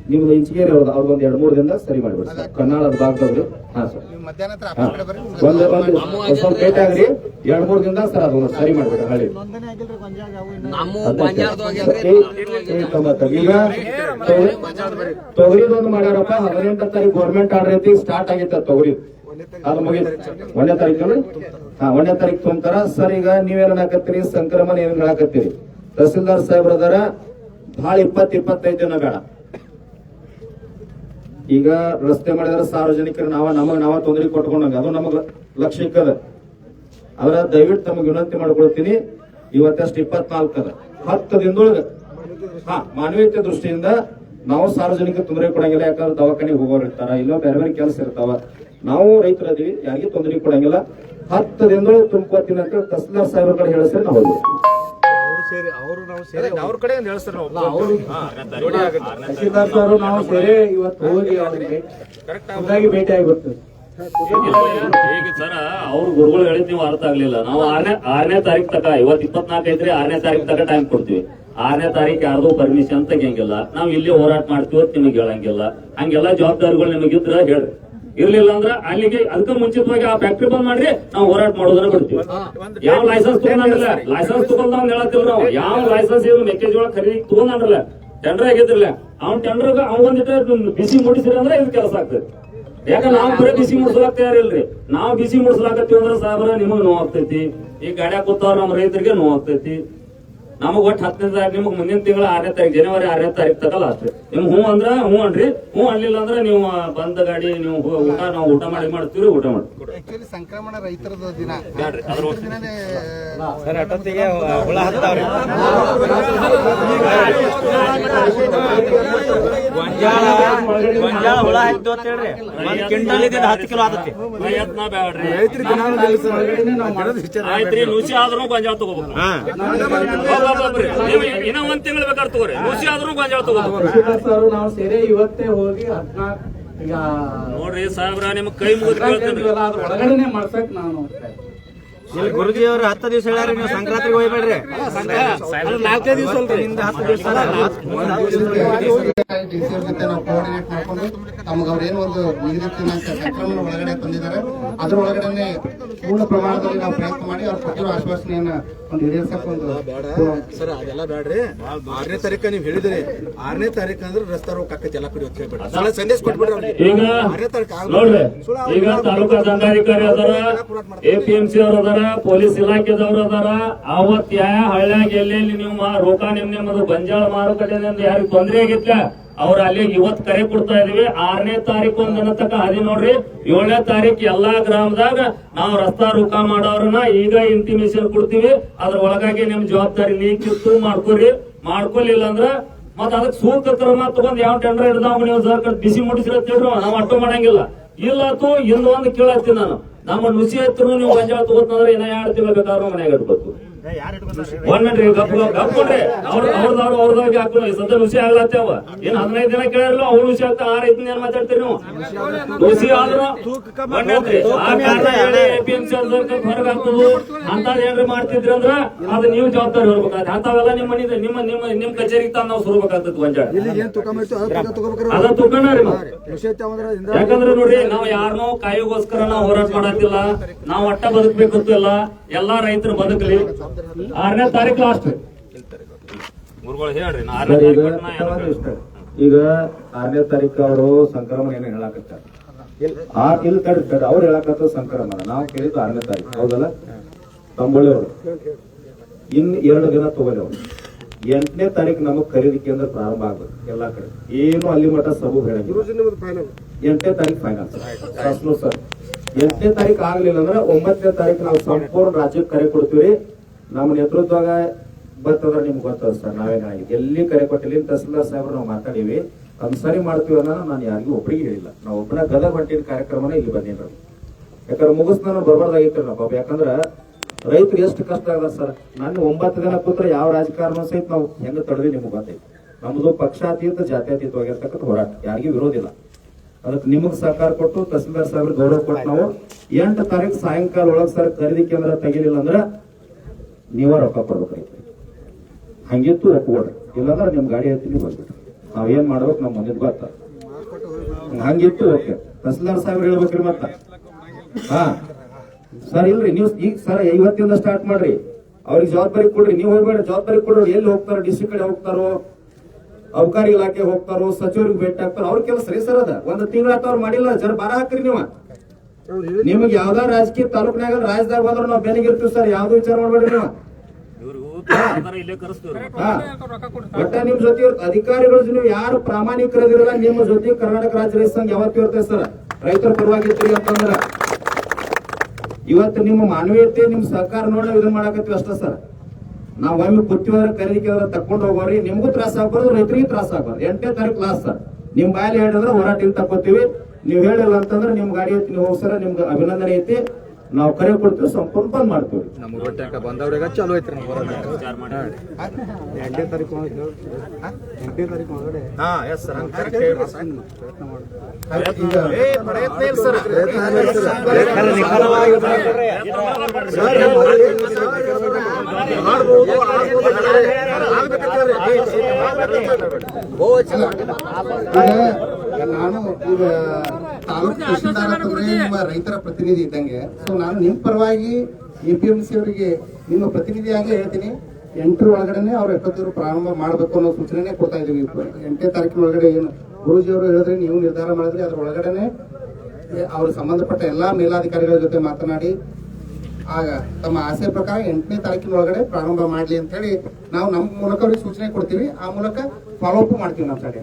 ನಿಮ್ದು ಇಂಚಿಗೇರಿ ಅವ್ರದ್ದು ಅವ್ರ ಒಂದ್ ಎರಡ್ ಮೂರು ದಿನ ಸರಿ ಮಾಡ್ಬಿಡಿ ಸರ್. ಕನ್ನಡದ ಭಾಗದವ್ರಿ. ಹಾ ಸರ್. ಒಂದ್ ಒಂದ್ ಸ್ವಲ್ಪ ಲೇಟ್ ಆಗ್ರಿ. ಎರಡ್ ಮೂರ್ ದಿನದಾಗ ಸರ್ ಅದೊಂದು ಸರಿ ಮಾಡ್ಬಿಡಿ ಹಳ್ಳಿ. ಈಗ ತೊಗರಿದೊಂದು ಮಾಡ್ಯಾರಪ್ಪ. ಹದಿನೆಂಟನೇ ತಾರೀಕು ಗೌರ್ಮೆಂಟ್ ಆರ್ಡರ್ ಐತಿ ಸ್ಟಾರ್ಟ್ ಆಗೈತೆ ತೊಗರಿ. ಅದು ಮುಗಿತು. ಒಂದನೇ ತಾರೀಕು ಹಾ ಒಂದನೇ ತಾರೀಕು ತುಂಬ್ತಾರ ಸರ್ ಈಗ ನೀವೇನ್ ಹಾಕತ್ತೀರಿ ಸಂಕ್ರಮಣ ಏನ್ ಹೇಳಕತ್ತೀರಿ? ತಹಸೀಲ್ದಾರ್ ಸಾಹೇಬ್ರದಾರ ಭಾಳ ಇಪ್ಪತ್ ಇಪ್ಪತ್ತೈದು ಜನ ಬೇಡ. ಈಗ ರಸ್ತೆ ಮಾಡಿದ್ರೆ ಸಾರ್ವಜನಿಕರು ನಾವ, ನಮಗ್ ನಾವ ತೊಂದರೆ ಕೊಟ್ಕೊಂಡಂಗೆ, ಅದು ನಮಗ್ ಲಕ್ಷ್ಯಕ್ಕದ ಅವರ ದಯವಿಟ್ಟು ತಮಗೆ ವಿನಂತಿ ಮಾಡ್ಕೊಳ್ತೀನಿ, ಇವತ್ತಷ್ಟು ಇಪ್ಪತ್ನಾಲ್ಕು ಅದ. ಹತ್ತು ದಿನದೊಳಗೆ, ಹಾ, ಮಾನವೀಯತೆ ದೃಷ್ಟಿಯಿಂದ ನಾವು ಸಾರ್ವಜನಿಕ ತೊಂದರೆ ಕೊಡಂಗಿಲ್ಲ, ಯಾಕಂದ್ರೆ ದವಾಖಾನೆಗೆ ಹೋಗೋರು ಇರ್ತಾರ, ಇಲ್ಲ ಬೇರೆ ಬೇರೆ ಕೆಲಸ ಇರ್ತಾವ. ನಾವು ರೈತರ ಅದೀವಿ ಯಾರಿಗೂ ತೊಂದರೆ ಕೊಡಂಗಿಲ್ಲ. ಹತ್ತು ದಿನದೊಳಗೆ ತುಂಬ್ಕೋತೀನಿ ಅಂತ ತಹಸೀಲ್ದಾರ್ ಸಾಹೇಬ್ರ ಕಡೆ ಹೇಳಿಸ್ರೆ ನಾವು ಸೇರಿ ಅವರು ನಾವು ಸೇರಿ ಅವ್ರ ಕಡೆ ಹೇಳ್ತಾರೆ. ತಹಸೀಲ್ದಾರ್ ಸರ್ ನಾವು ಸೇರಿ ಇವತ್ತು ಹೋಗಿ ಅವರಿಗೆ ಹಾಗಾಗಿ ಭೇಟಿ ಆಗಿಬಿಡ್ತೀವಿ ಈಗ ಸರ ಅವ್ರ ಗುರುಗಳು ಹೇಳಿದ್ ನೀವು ಅರ್ಥ ಆಗ್ಲಿಲ್ಲ. ನಾವು ಆರನೇ ಆರನೇ ತಾರೀಕ್ ತಕ ಇವತ್ ಇಪ್ಪತ್ನಾಲ್ಕು ಐತ್ರಿ ಆರನೇ ತಾರೀಕ್ ತಕ ಟೈಮ್ ಕೊಡ್ತೀವಿ. ಆರನೇ ತಾರೀಕ್ ಯಾರ್ದು ಪರ್ಮಿಷನ್ ತೆಗಿಯಂಗಿಲ್ಲ ನಾವು ಇಲ್ಲಿ ಹೋರಾಟ ಮಾಡ್ತೀವಿ ಅಂತ ನಿಮಗೆ ಹೇಳಂಗಿಲ್ಲ. ಹಂಗೆಲ್ಲ ಜವಾಬ್ದಾರಿಗಳು ನಿಮಗಿದ್ರ ಹೇಳ್ರಿ. ಇರ್ಲಿಲ್ಲ ಅಂದ್ರೆ ಅಲ್ಲಿಗೆ ಅದಕ್ಕೆ ಮುಂಚಿತವಾಗಿ ಆ ಫ್ಯಾಕ್ಟ್ರಿ ಬಂದ್ ಮಾಡ್ರಿ ನಾವು ಹೋರಾಟ ಮಾಡೋದನ್ನ ಬಿಡ್ತೀವಿ. ಯಾವ ಲೈಸೆನ್ಸ್ ತಗೊಂಡಿಲ್ಲ ಲೈಸೆನ್ಸ್ ತಗೊಂಡ್ ಹೇಳತ್ತಿಲ್ಲ ನಾವು. ಯಾವ ಲೈಸೆನ್ಸ್ ಏನು ಮೆಕ್ಕೆಜೋಳ ಖರೀದಿ ತಗೊಂಡ್ರಲ್ಲ ಟೆಂಡರ್ ಆಗಿದ್ರಲ್ಲ ಅವ್ನ್ ಟೆಂಡರ್ ಅವ್ ಒಂದಿಟ್ಟು ಬಿಸಿ ಮುಟ್ಟಿಸಿರಿ ಅಂದ್ರೆ ಇದು ಕೆಲಸ ಆಗ್ತದೆ. ಯಾಕಂದ್ರೆ ನಾವು ಬರೀ ಬಿಸಿ ಮುಡ್ಸಲಾಕ್ ತಯಾರಿಲ್ರಿ ನಾವು ಬಿಸಿ ಮುಡ್ಸಲಾಕತ್ತೀವಿ ಅಂದ್ರೆ ಸಾಹೇಬ್ರ ನಿಮಗ್ ನೋವಾಗ್ತೈತಿ ಈ ಗಾಡ್ಯಾಗ ಕೂತವ್ರ ನಮ್ಮ ರೈತರಿಗೆ ನೋವು ಆಗ್ತೈತಿ. ನಮಗ್ ಒಟ್ಟು ಹತ್ತನೇ ತಾರೀಕು ನಿಮಗ್ ಮುಂದಿನ ತಿಂಗಳ ಆರನೇ ತಾರೀಕು ಜನವರಿ ಆರನೇ ತಾರೀಕು ತಗಲ್ಲ ಅಷ್ಟೇ ನಿಮ್ಗೆ ಹ್ಞೂ ಅಂದ್ರ ಹ್ಞೂ ಅನ್ರಿ. ಹ್ಞೂ ಅನ್ಲಿಲ್ಲ ಅಂದ್ರೆ ನೀವು ಬಂದ ಗಾಡಿ ನೀವು ಊಟ ನಾವು ಊಟ ಮಾಡಿ ಮಾಡ್ತೀವಿ ಊಟ ಮಾಡಿ ಸಂಕ್ರಮಣ ರೈತರ ದಿನ ಹುಳ ಗೊಂಜಾಳ ಗೊಂಜಾಳ ಹುಳ ಹತ್ತು ಅಂತ ಹೇಳ್ರಿ. ಒಂದ್ ಕ್ವಿಂಟಲ್ ಇದ್ದಿದ್ದು ಹತ್ತು ಕಿಲೋ ಆದತ್ತಿ ಪ್ರಯತ್ನ ಬ್ಯಾಡ್ರಿ ಆಯ್ತ್ರಿ ನುಸಿ ಆದ್ರೂ ಗೊಂಜಾಳ ತಗೋಬೇಕು. ಒಬ್ಬೊಬ್ಬೊಬ್ರಿ. ನೀವು ಇನ್ನ ಒಂದ್ ತಿಂಗಳು ಬೇಕಾದ್ರೆ ತಗೋರಿ. ನುಸಿ ಆದ್ರೂ ಗೊಂಜಾಳ ತಗೋಬೇಕು. ಸರ್ ನಾವು ಸೇರಿ ಇವತ್ತೇ ಹೋಗಿ ಹದಿನಾಲ್ಕು ಈಗ ನೋಡ್ರಿ ಸಾಹೇಬ್ರ ನಿಮ್ ಕೈ ಮುಗಿದು ಕೇಳ್ತೇನ್ರಿ ಅದ್ರ ಒಳಗಡೆನೆ ಮಾಡ್ಸಕ್ ನಾನು ಇಲ್ಲಿ ಗುರುಜಿ ಅವರು ಹತ್ತು ದಿವಸ ಹೇಳ್ಯಾರ ನೀವು ಸಂಕ್ರಾಂತಿಗೆ ಹೋಗ್ಬೇಡ್ರಿ. ನಾಲ್ಕೇ ದಿವಸ ಜೊತೆ ನಾವು ಕೋಆರ್ಡಿನೇಟ್ ಮಾಡ್ಕೊಂಡು ತಮಗೆ ಅವ್ರು ಏನು ಒಂದು ನಿಗದಿತ ದಿನಾಂಕ ಸಂಕ್ರಮಣ ಒಳಗಡೆ ತಂದಿದ್ದಾರೆ. ಅದ್ರ ಒಳಗಡೆ ಪೂರ್ಣ ಪ್ರಮಾಣದಲ್ಲಿ ನಾವು ಪ್ರಯತ್ನ ಮಾಡಿ ಅವ್ರು ಕೊಟ್ಟಿರೋ ಆಶ್ವಾಸನೆಯನ್ನ ಒಂದು ಈಡೇರ್ಸಕ್ ಒಂದು ಸರ್ ಅದೆಲ್ಲ ಬೇಡ್ರಿ. ಆರನೇ ತಾರೀಕ ನೀವು ಹೇಳಿದ್ರಿ. ಆರನೇ ತಾರೀಕು ಅಂದ್ರೆ ರಸ್ತಾ ರೋಗ ಆಕತಿ ಎಲ್ಲ ಕಡೆ ಹೇಳ್ಬೇಡ್ರಿ ಸಲ ಸಂದೇಶ ಕೊಟ್ಬಿಡ್ರಿ ಈಗ ಆರನೇ ತಾರೀಕು ನೋಡ್ರಿ ಈಗ ತಾಲೂಕಾ ದಂಡಾಧಿಕಾರಿ ಅದಾರ ಎಪಿಎಂಸಿ ಅವ್ರ ಅದಾರ ಪೊಲೀಸ್ ಇಲಾಖೆದವ್ರು ಅದಾರ. ಅವತ್ ಯಾ ಹಳ್ಳ್ಯಾಗ ಎಲ್ಲೆಲ್ಲಿ ನೀವು ಮಾ- ರೋಕ ನಿಮ್ ನಿಮ್ಮದು ಬಂಜಾಳ ಮಾರುಕಟ್ಟೆ ಯಾರಿಗ್ ತೊಂದ್ರೆ ಆಗಿತ್ಲ? ಅವ್ರ ಅಲ್ಲಿ ಇವತ್ ಕರೆ ಕೊಡ್ತಾ ಇದೀವಿ. ಆರನೇ ತಾರೀಕು ಒಂದಿನ ತಕ ಹದಿ ನೋಡ್ರಿ. ಏಳನೇ ತಾರೀಕು ಎಲ್ಲಾ ಗ್ರಾಮದಾಗ ನಾವು ರಸ್ತಾ ರೂಕ ಮಾಡೋರನ್ನ ಈಗ ಇಂಟಿಮೇಶನ್ ಕೊಡ್ತೀವಿ. ಅದ್ರ ಒಳಗಾಗಿ ನಿಮ್ ಜವಾಬ್ದಾರಿ ನೀ ಕಿತ್ತು ಮಾಡ್ಕೊರಿ. ಮಾಡ್ಕೊಲಿಲ್ಲ ಅಂದ್ರ ಮತ್ ಅದಕ್ಕೆ ಸೂಕ್ತ ಕ್ರಮ ತಗೊಂಡ್ ಯಾವ ಟೆಂಡರ್ ಹಿಡ್ದಾವ್ ನೀವು ಸರ್ಕಾರ ಬಿಸಿ ಮುಟ್ಟಿಸಿರತ್ತೇಳ್ರಿ ನಾವು ಅಟ್ಟು ಮಾಡಂಗಿಲ್ಲ. ಇಲ್ಲ ಆತು ಇಂದ ಒಂದು ಕೇಳತ್ತೀನಿ ನಾನು. ನಮ್ಮ ನುಸಿ ಹತ್ತಿರ ನೀವು ಗಂಜಾಳ ತಗೋತಂದ್ರೆ ಇನ್ನ ಎರಡು ಬೇಕಾದ್ರೂ ಮನೆಗೆ ಇಟ್ಬೇಕು ಒಂದ್ ಮಿನಿಟ್ ರೀ, ಗಪ್ ಗಪ್ ಗಪ್ ಕೊಡ್ರಿ. ಅವ್ರ ನುಸಿ ಆಗ್ಲತ್ತೇವ ಏನ್ ಹದಿನೈದು ದಿನ ಕೇಳಿರಲ್ಲ ಅವ್ರು ಋಷಿ ಆಗ್ತಾ ಆರ್ ಐದು ಏನ್ ಮಾತಾಡ್ತೀರಿ ನೀವು? ನುಸಿ ಆದ್ರೂ ಆ ಕಾರಣ ಹೇಳಿ APMC ಅವ್ರ ಸರ್ಕಾರ ಹೊರಗೆ ಹಾಕೋದು ಅಂತದ್ ಏನ್ರಿ ಮಾಡ್ತಿದ್ರಿ ಅಂದ್ರ ಅದ ನೀವು ಜವಾಬ್ದಾರಿ ಹೊರ್ಬೇಕಾದ್ರೆ ಅಂತವೆಲ್ಲ ನಿಮ್ಮ ಮನೆ ನಿಮ್ಮ ನಿಮ್ಮ ನಿಮ್ ಕಚೇರಿಗೆ ತಂದು ನಾವು ಸುರ್ಬೇಕಾಗ್ತದೆ ಗೊಂಜಾಳ ಅದು ಯಾಕಂದ್ರೆ ನೋಡ್ರಿ ನಾವ್ ಯಾರನ್ನೋ ಕಾಯಿಗೋಸ್ಕರ ನಾವು ಹೋರಾಟ ಮಾಡತ್ತಿಲ್ಲ ನಾವು ಅಟ್ಟ ಬದುಕಬೇಕು ಎಲ್ಲಾ ರೈತರು ಬದುಕಲಿ. ಆರನೇ ತಾರೀಕು ಲಾಸ್ಟ್ ಈಗ ಆರನೇ ತಾರೀಕು ಅವರು ಸಂಕ್ರಮಣ ಏನು ಹೇಳಕತ್ತಾರ? ಆ ಇಲ್ಲಿ ತಡ ತಡ್ರಿ ಅವ್ರು ಹೇಳಕತ್ತ ಸಂಕ್ರಮಣ. ನಾವು ಕೇಳಿದ್ದು ಆರನೇ ತಾರೀಕು. ಹೌದಲ್ಲ? ತಂಬಳಿ ಅವರು ಇನ್ ಎರಡು ದಿನ ತಗೊಳ್ಳಿ ಅವ್ರು ಎಂಟನೇ ತಾರೀಕು ನಮಗ್ ಖರೀದಿ ಕೇಂದ್ರ ಪ್ರಾರಂಭ ಆಗ್ಬೇಕು ಎಲ್ಲಾ ಕಡೆ. ಏನು ಅಲ್ಲಿ ಮಠ ಸಬು ಹೇಳಿ ಎಂಟನೇ ತಾರೀಕು ಫೈನಲ್ ಸರ್. ಎಂಟನೇ ತಾರೀಕು ಆಗ್ಲಿಲ್ಲ ಅಂದ್ರೆ ಒಂಬತ್ತನೇ ತಾರೀಕು ನಾವು ಸಂಪೂರ್ಣ ರಾಜ್ಯಕ್ಕೆ ಕರೆ ಕೊಡ್ತೀವಿ ನಮ್ಮ ನೇತೃತ್ವಾಗ ಬರ್ತದ್ರ ನಿಮ್ಗೆ ಗೊತ್ತದ ಸರ್ ನಾವೇನಾಗಿದೆ ಎಲ್ಲಿ ಕರೆ ಕೊಟ್ಟಿಲ್ಲ ತಹಸೀಲ್ದಾರ್ ಸಾಹೇಬ್ರು ನಾವು ಮಾತಾಡೀವಿ ಅದನ್ನ ಸರಿ ಮಾಡ್ತೀವಿ ಅನ್ನೋ ನಾನು ಯಾರಿಗೂ ಒಬ್ಬರಿಗೆ ಹೇಳಿಲ್ಲ. ನಾವು ಒಬ್ಬನ ಗದಗ ಹೊಂಟಿನ ಕಾರ್ಯಕ್ರಮನ ಇಲ್ಲಿ ಬಂದೇನ್ರಿ ಯಾಕಂದ್ರೆ ಮುಗಿಸ್ತಾನ ಬರಬಾರ್ದಾಗಿತ್ತು ನಾವು ಪಾಪ. ಯಾಕಂದ್ರ ರೈತರು ಎಷ್ಟು ಕಷ್ಟ ಆಗದ ಸರ್, ನನ್ನ ಒಂಬತ್ತು ದಿನ ಕೂತ್ರೆ ಯಾವ ರಾಜಕಾರಣ ಸಹಿತ ನಾವು ಹೆಂಗ ತಡೆದ್ವಿ ನಿಮ್ಗೆ ಗೊತ್ತೈತಿ. ನಮ್ದು ಪಕ್ಷಾತೀತ, ಜಾತ್ಯತೀತವಾಗಿರ್ತಕ್ಕಂಥ ಹೋರಾಟ. ಯಾರಿಗೂ ವಿರೋಧಿಲ್ಲ ಅದಕ್ಕೆ ನಿಮಗೆ ಸಹಕಾರ ಕೊಟ್ಟು ತಹಸೀಲ್ದಾರ್ ಸಾಹೇಬ್ರ ಗೌರವ ಕೊಟ್ಟು ನಾವು ಎಂಟು ತಾರೀಕು ಸಾಯಂಕಾಲ ಒಳಗೆ ಸರ್ ಖರೀದಿ ಕೇಂದ್ರ ತೆಗಿಲಿಲ್ಲ ಅಂದ್ರೆ ನೀವ ರೊಕ್ಕ ಕೊಡ್ಬೇಕು ರೈತರಿಗೆ ಹಂಗಿತ್ತು ಒಪ್ಕೊಡ್ರಿ ಇಲ್ಲಾಂದ್ರೆ ನಿಮ್ ಗಾಡಿ ಹತ್ತಿ ಬಂದ್ಬಿಟ್ರಿ ನಾವ್ ಏನ್ ಮಾಡ್ಬೇಕು ನಮ್ಮ ಮುಂದಿನ ಗೊತ್ತ. ಹಂಗಿತ್ತು ಓಕೆ. ತಹಸೀಲ್ದಾರ್ ಸಾಹೇಬ್ರು ಹೇಳ್ಬೇಕ್ರಿ ಮತ್ತ. ಹಾ. ಸರ್, ಇಲ್ರಿ, ನೀವು ಈಗ ಸರ್ ಇವತ್ತಿಂದ ಸ್ಟಾರ್ಟ್ ಮಾಡ್ರಿ. ಅವ್ರಿಗೆ ಜವಾಬ್ದಾರಿ ಕೊಡ್ರಿ. ನೀವು ಹೋಗ್ಬೇಡ ಜವಾಬ್ದಾರಿ ಕೊಡ್ರಿ. ಎಲ್ಲಿ ಹೋಗ್ತಾರೋ ಡಿಸ್ಟ್ರಿಕ್ಟ್ ಕಡೆ ಹೋಗ್ತಾರೋ, ಅಬಕಾರಿ ಇಲಾಖೆ ಹೋಗ್ತಾರೋ, ಸಚಿವರಿಗೆ ಭೇಟಿ ಆಗ್ತಾರೋ, ಅವ್ರ ಕೆಲಸ ರೀ ಸರ್ ಅದ. ಒಂದು ತಿಂಗಳ ಅವ್ರು ಮಾಡಿಲ್ಲ. ಜರ ಬರ ಹಾಕ್ರಿ ನೀವು. ನಿಮ್ಗೆ ಯಾವ್ದಾರ ರಾಜಕೀಯ ತಾಲೂಕ್ನಾಗ ರಾಜದಾಗ ನಾವ್ ನಾವು ಬೆನಿಗಿರ್ತೀವಿ ಸರ್ ಯಾವ್ದು ವಿಚಾರ ಮಾಡ್ಬೇಡ್ರಿ ನೀವು. ಒಟ್ಟ ನಿಮ್ ಜೊತೆ ಅಧಿಕಾರಿಗಳ ನೀವು ಯಾರು ಪ್ರಾಮಾಣಿಕರದಿರಲ್ಲ ನಿಮ್ಮ ಜೊತೆ ಕರ್ನಾಟಕ ರಾಜ್ಯ ರೈತ ಸಂಘ ಯಾವತ್ತೂ ಇರ್ತದೆ ಸರ್. ರೈತರ ಪರವಾಗಿರ್ತೀರಿ ಅಂತಂದ್ರ. ಇವತ್ತು ನಿಮ್ಮ ಮಾನವೀಯತೆ ನಿಮ್ ಸಹಕಾರ ನೋಡ ಇದನ್ನ ಮಾಡಾಕತ್ತೀವಿ ಅಷ್ಟೇ ಸರ್. ನಾವ್ ಒಮ್ಮೆ ಕೂತಿದ್ರೆ ಖರೀದಿ ಕೇಂದ್ರ ತಕೊಂಡ್ ಹೋಗೋರಿ ನಿಮ್ಗೂ ತ್ರಾಸ ಆಗ್ಬಾರ್ದು ರೈತರಿಗೂ ತ್ರಾಸ ಆಗ್ಬಾರ್ದು. ಎಂಟನೇ ತಾರೀಕು ಲಾಸ್ ಸರ್. ನಿಮ್ ಬಾಯಲ್ಲಿ ಹೇಳಿದ್ರೆ ಹೋರಾಟ ಇಲ್ಲಿ ತಕ್ಕೋತೀವಿ. ನೀವ್ ಹೇಳಿಲ್ಲ ಅಂತಂದ್ರೆ ನಿಮ್ ಗಾಡಿ ಐತಿ ನೀವು ಹೋಗ್ಸರ ನಿಮ್ಗೆ ಅಭಿನಂದನೆ ಐತಿ ನಾವು ಕರೆ ಕೊಡ್ತೀವಿ ಸಂಪೂರ್ಣ ಬಂದ್ ಮಾಡ್ತೀವಿ ನಮ್ಮ ರೊಟ್ಟಿ ಬಂದವ್ರಿಗೆ ಚಾಲು ಐತ್ರಿ ಸರ್ ಸರ್ ಮಾಡ್ಬೋದು, ನಾನು ಈಗ ತಾಲೂಕು ತಹಶೀಲ್ದಾರ್ ನಿಮ್ಮ ರೈತರ ಪ್ರತಿನಿಧಿ ಇದ್ದಂಗೆ ಸೊ ನಾನು ನಿಮ್ಮ ಪರವಾಗಿ ಎ ಪಿ ಎಂ ಸಿ ಅವರಿಗೆ ನಿಮ್ಮ ಪ್ರತಿನಿಧಿಯಾಗಿ ಹೇಳ್ತೀನಿ. ಎಂಟರ ಒಳಗಡೆನೆ ಅವ್ರು ಎಪ್ಪತ್ತೂರು ಪ್ರಾರಂಭ ಮಾಡಬೇಕು ಅನ್ನೋ ಸೂಚನೆ ಕೊಡ್ತಾ ಇದೀವಿ ಎಂಟನೇ ತಾರೀಕಿನ ಒಳಗಡೆ ಏನು ಗುರುಜಿ ಅವರು ಹೇಳಿದ್ರೆ ನೀವು ನಿರ್ಧಾರ ಮಾಡಿದ್ರೆ. ಅದ್ರ ಒಳಗಡೆನೆ ಅವ್ರ ಸಂಬಂಧಪಟ್ಟ ಎಲ್ಲಾ ಮೇಲಾಧಿಕಾರಿಗಳ ಜೊತೆ ಮಾತನಾಡಿ ಆಗ ತಮ್ಮ ಆಸೆ ಪ್ರಕಾರ ಎಂಟನೇ ತಾರೀಕಿನ ಒಳಗಡೆ ಪ್ರಾರಂಭ ಮಾಡ್ಲಿ ಅಂತ ಹೇಳಿ ನಾವು ನಮ್ಮ ಮೂಲಕ ಅವ್ರಿಗೆ ಸೂಚನೆ ಕೊಡ್ತೀವಿ. ಆ ಮೂಲಕ ಫಾಲೋ ಅಪ್ ಮಾಡ್ತೀವಿ ನಮ್ಮ ಕಡೆ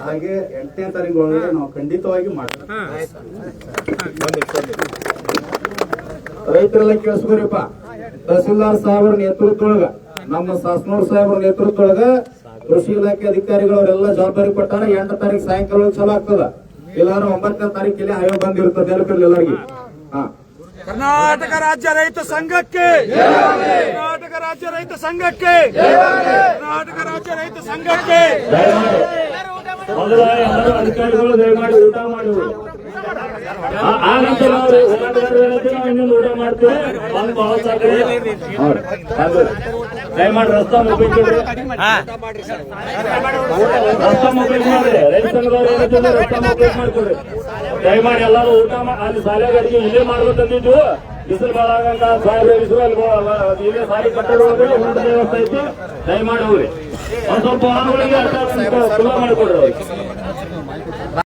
ಹಾಗೆ ಎಂಟನೇ ತಾರೀಕು ಒಳಗಡೆ ನಾವು ಖಂಡಿತವಾಗಿ ಮಾಡ್ತೀವಿ. ರೈತರೆಲ್ಲ ಕೇಳಿಸ್ಕೊರಿಪ್ಪ. ತಹಸೀಲ್ದಾರ್ ಸಾಹೇಬ್ರ ನೇತೃತ್ವದೊಳಗ ನಮ್ಮ ಸಾಸ್ನೂರ್ ಸಾಹೇಬ್ರ ನೇತೃತ್ವದೊಳಗ ಕೃಷಿ ಇಲಾಖೆ ಅಧಿಕಾರಿಗಳವರೆಲ್ಲ ಜವಾಬ್ದಾರಿ ಕೊಟ್ಟಾರ ಎಂಟು ತಾರೀಕು ಸಾಯಂಕಾಲ ಚಲೋ ಆಗ್ತದ. ಇಲ್ಲಾಂದ್ರೆ ಒಂಬತ್ತನೇ ತಾರೀಕು ಇಲ್ಲಿ ಆಯೋಗ ಬಂದಿರ್ತದೆ ನೆನಪಿರ್ಲಿ ಎಲ್ಲರಿಗೆ. ಹಾ. ಕರ್ನಾಟಕ ರಾಜ್ಯ ರೈತ ಸಂಘಕ್ಕೆ, ಕರ್ನಾಟಕ ರಾಜ್ಯ ರೈತ ಸಂಘಕ್ಕೆ, ಕರ್ನಾಟಕ ರಾಜ್ಯ ರೈತ ಸಂಘಕ್ಕೆ. ಅಧಿಕಾರಿಗಳು ದಯಮಾಡಿ ಊಟ ಊಟ ರಸ್ತಾ ಮೊಬೈಲ್ ರಸ್ತಾ ಮೊಬೈಲ್ ಮಾಡ್ರಿ ರೈತ ರಸ್ತಾ ಮುಗಿಸ್. ಮಾಡ್ಕೊಡ್ರಿ ದಯಮಾಡಿ ಎಲ್ಲರೂ ಊಟ ಅಲ್ಲಿ ಶಾಲೆಗೆ ಅಡಿಗೆ ಇಲ್ಲೇ ಮಾಡ್ಬೇಕಂತಿದ್ವು ಬಿಸಿಲು ಬಾಳಾಗಂತ ಸಾಹೇಬ್ರೆ ಬಿಸಿಲು ಅಲ್ಲಿ ಇಲ್ಲೇ ಸಾಲಿ ಕಟ್ಟಡ ಊಟದ ವ್ಯವಸ್ಥೆ ಐತಿ ದಯಮಾಡಿ ಹೋಗ್ರಿ ಒಂದ್ ಸ್ವಲ್ಪ ಮಾಡಿಕೊಡ್ರಿ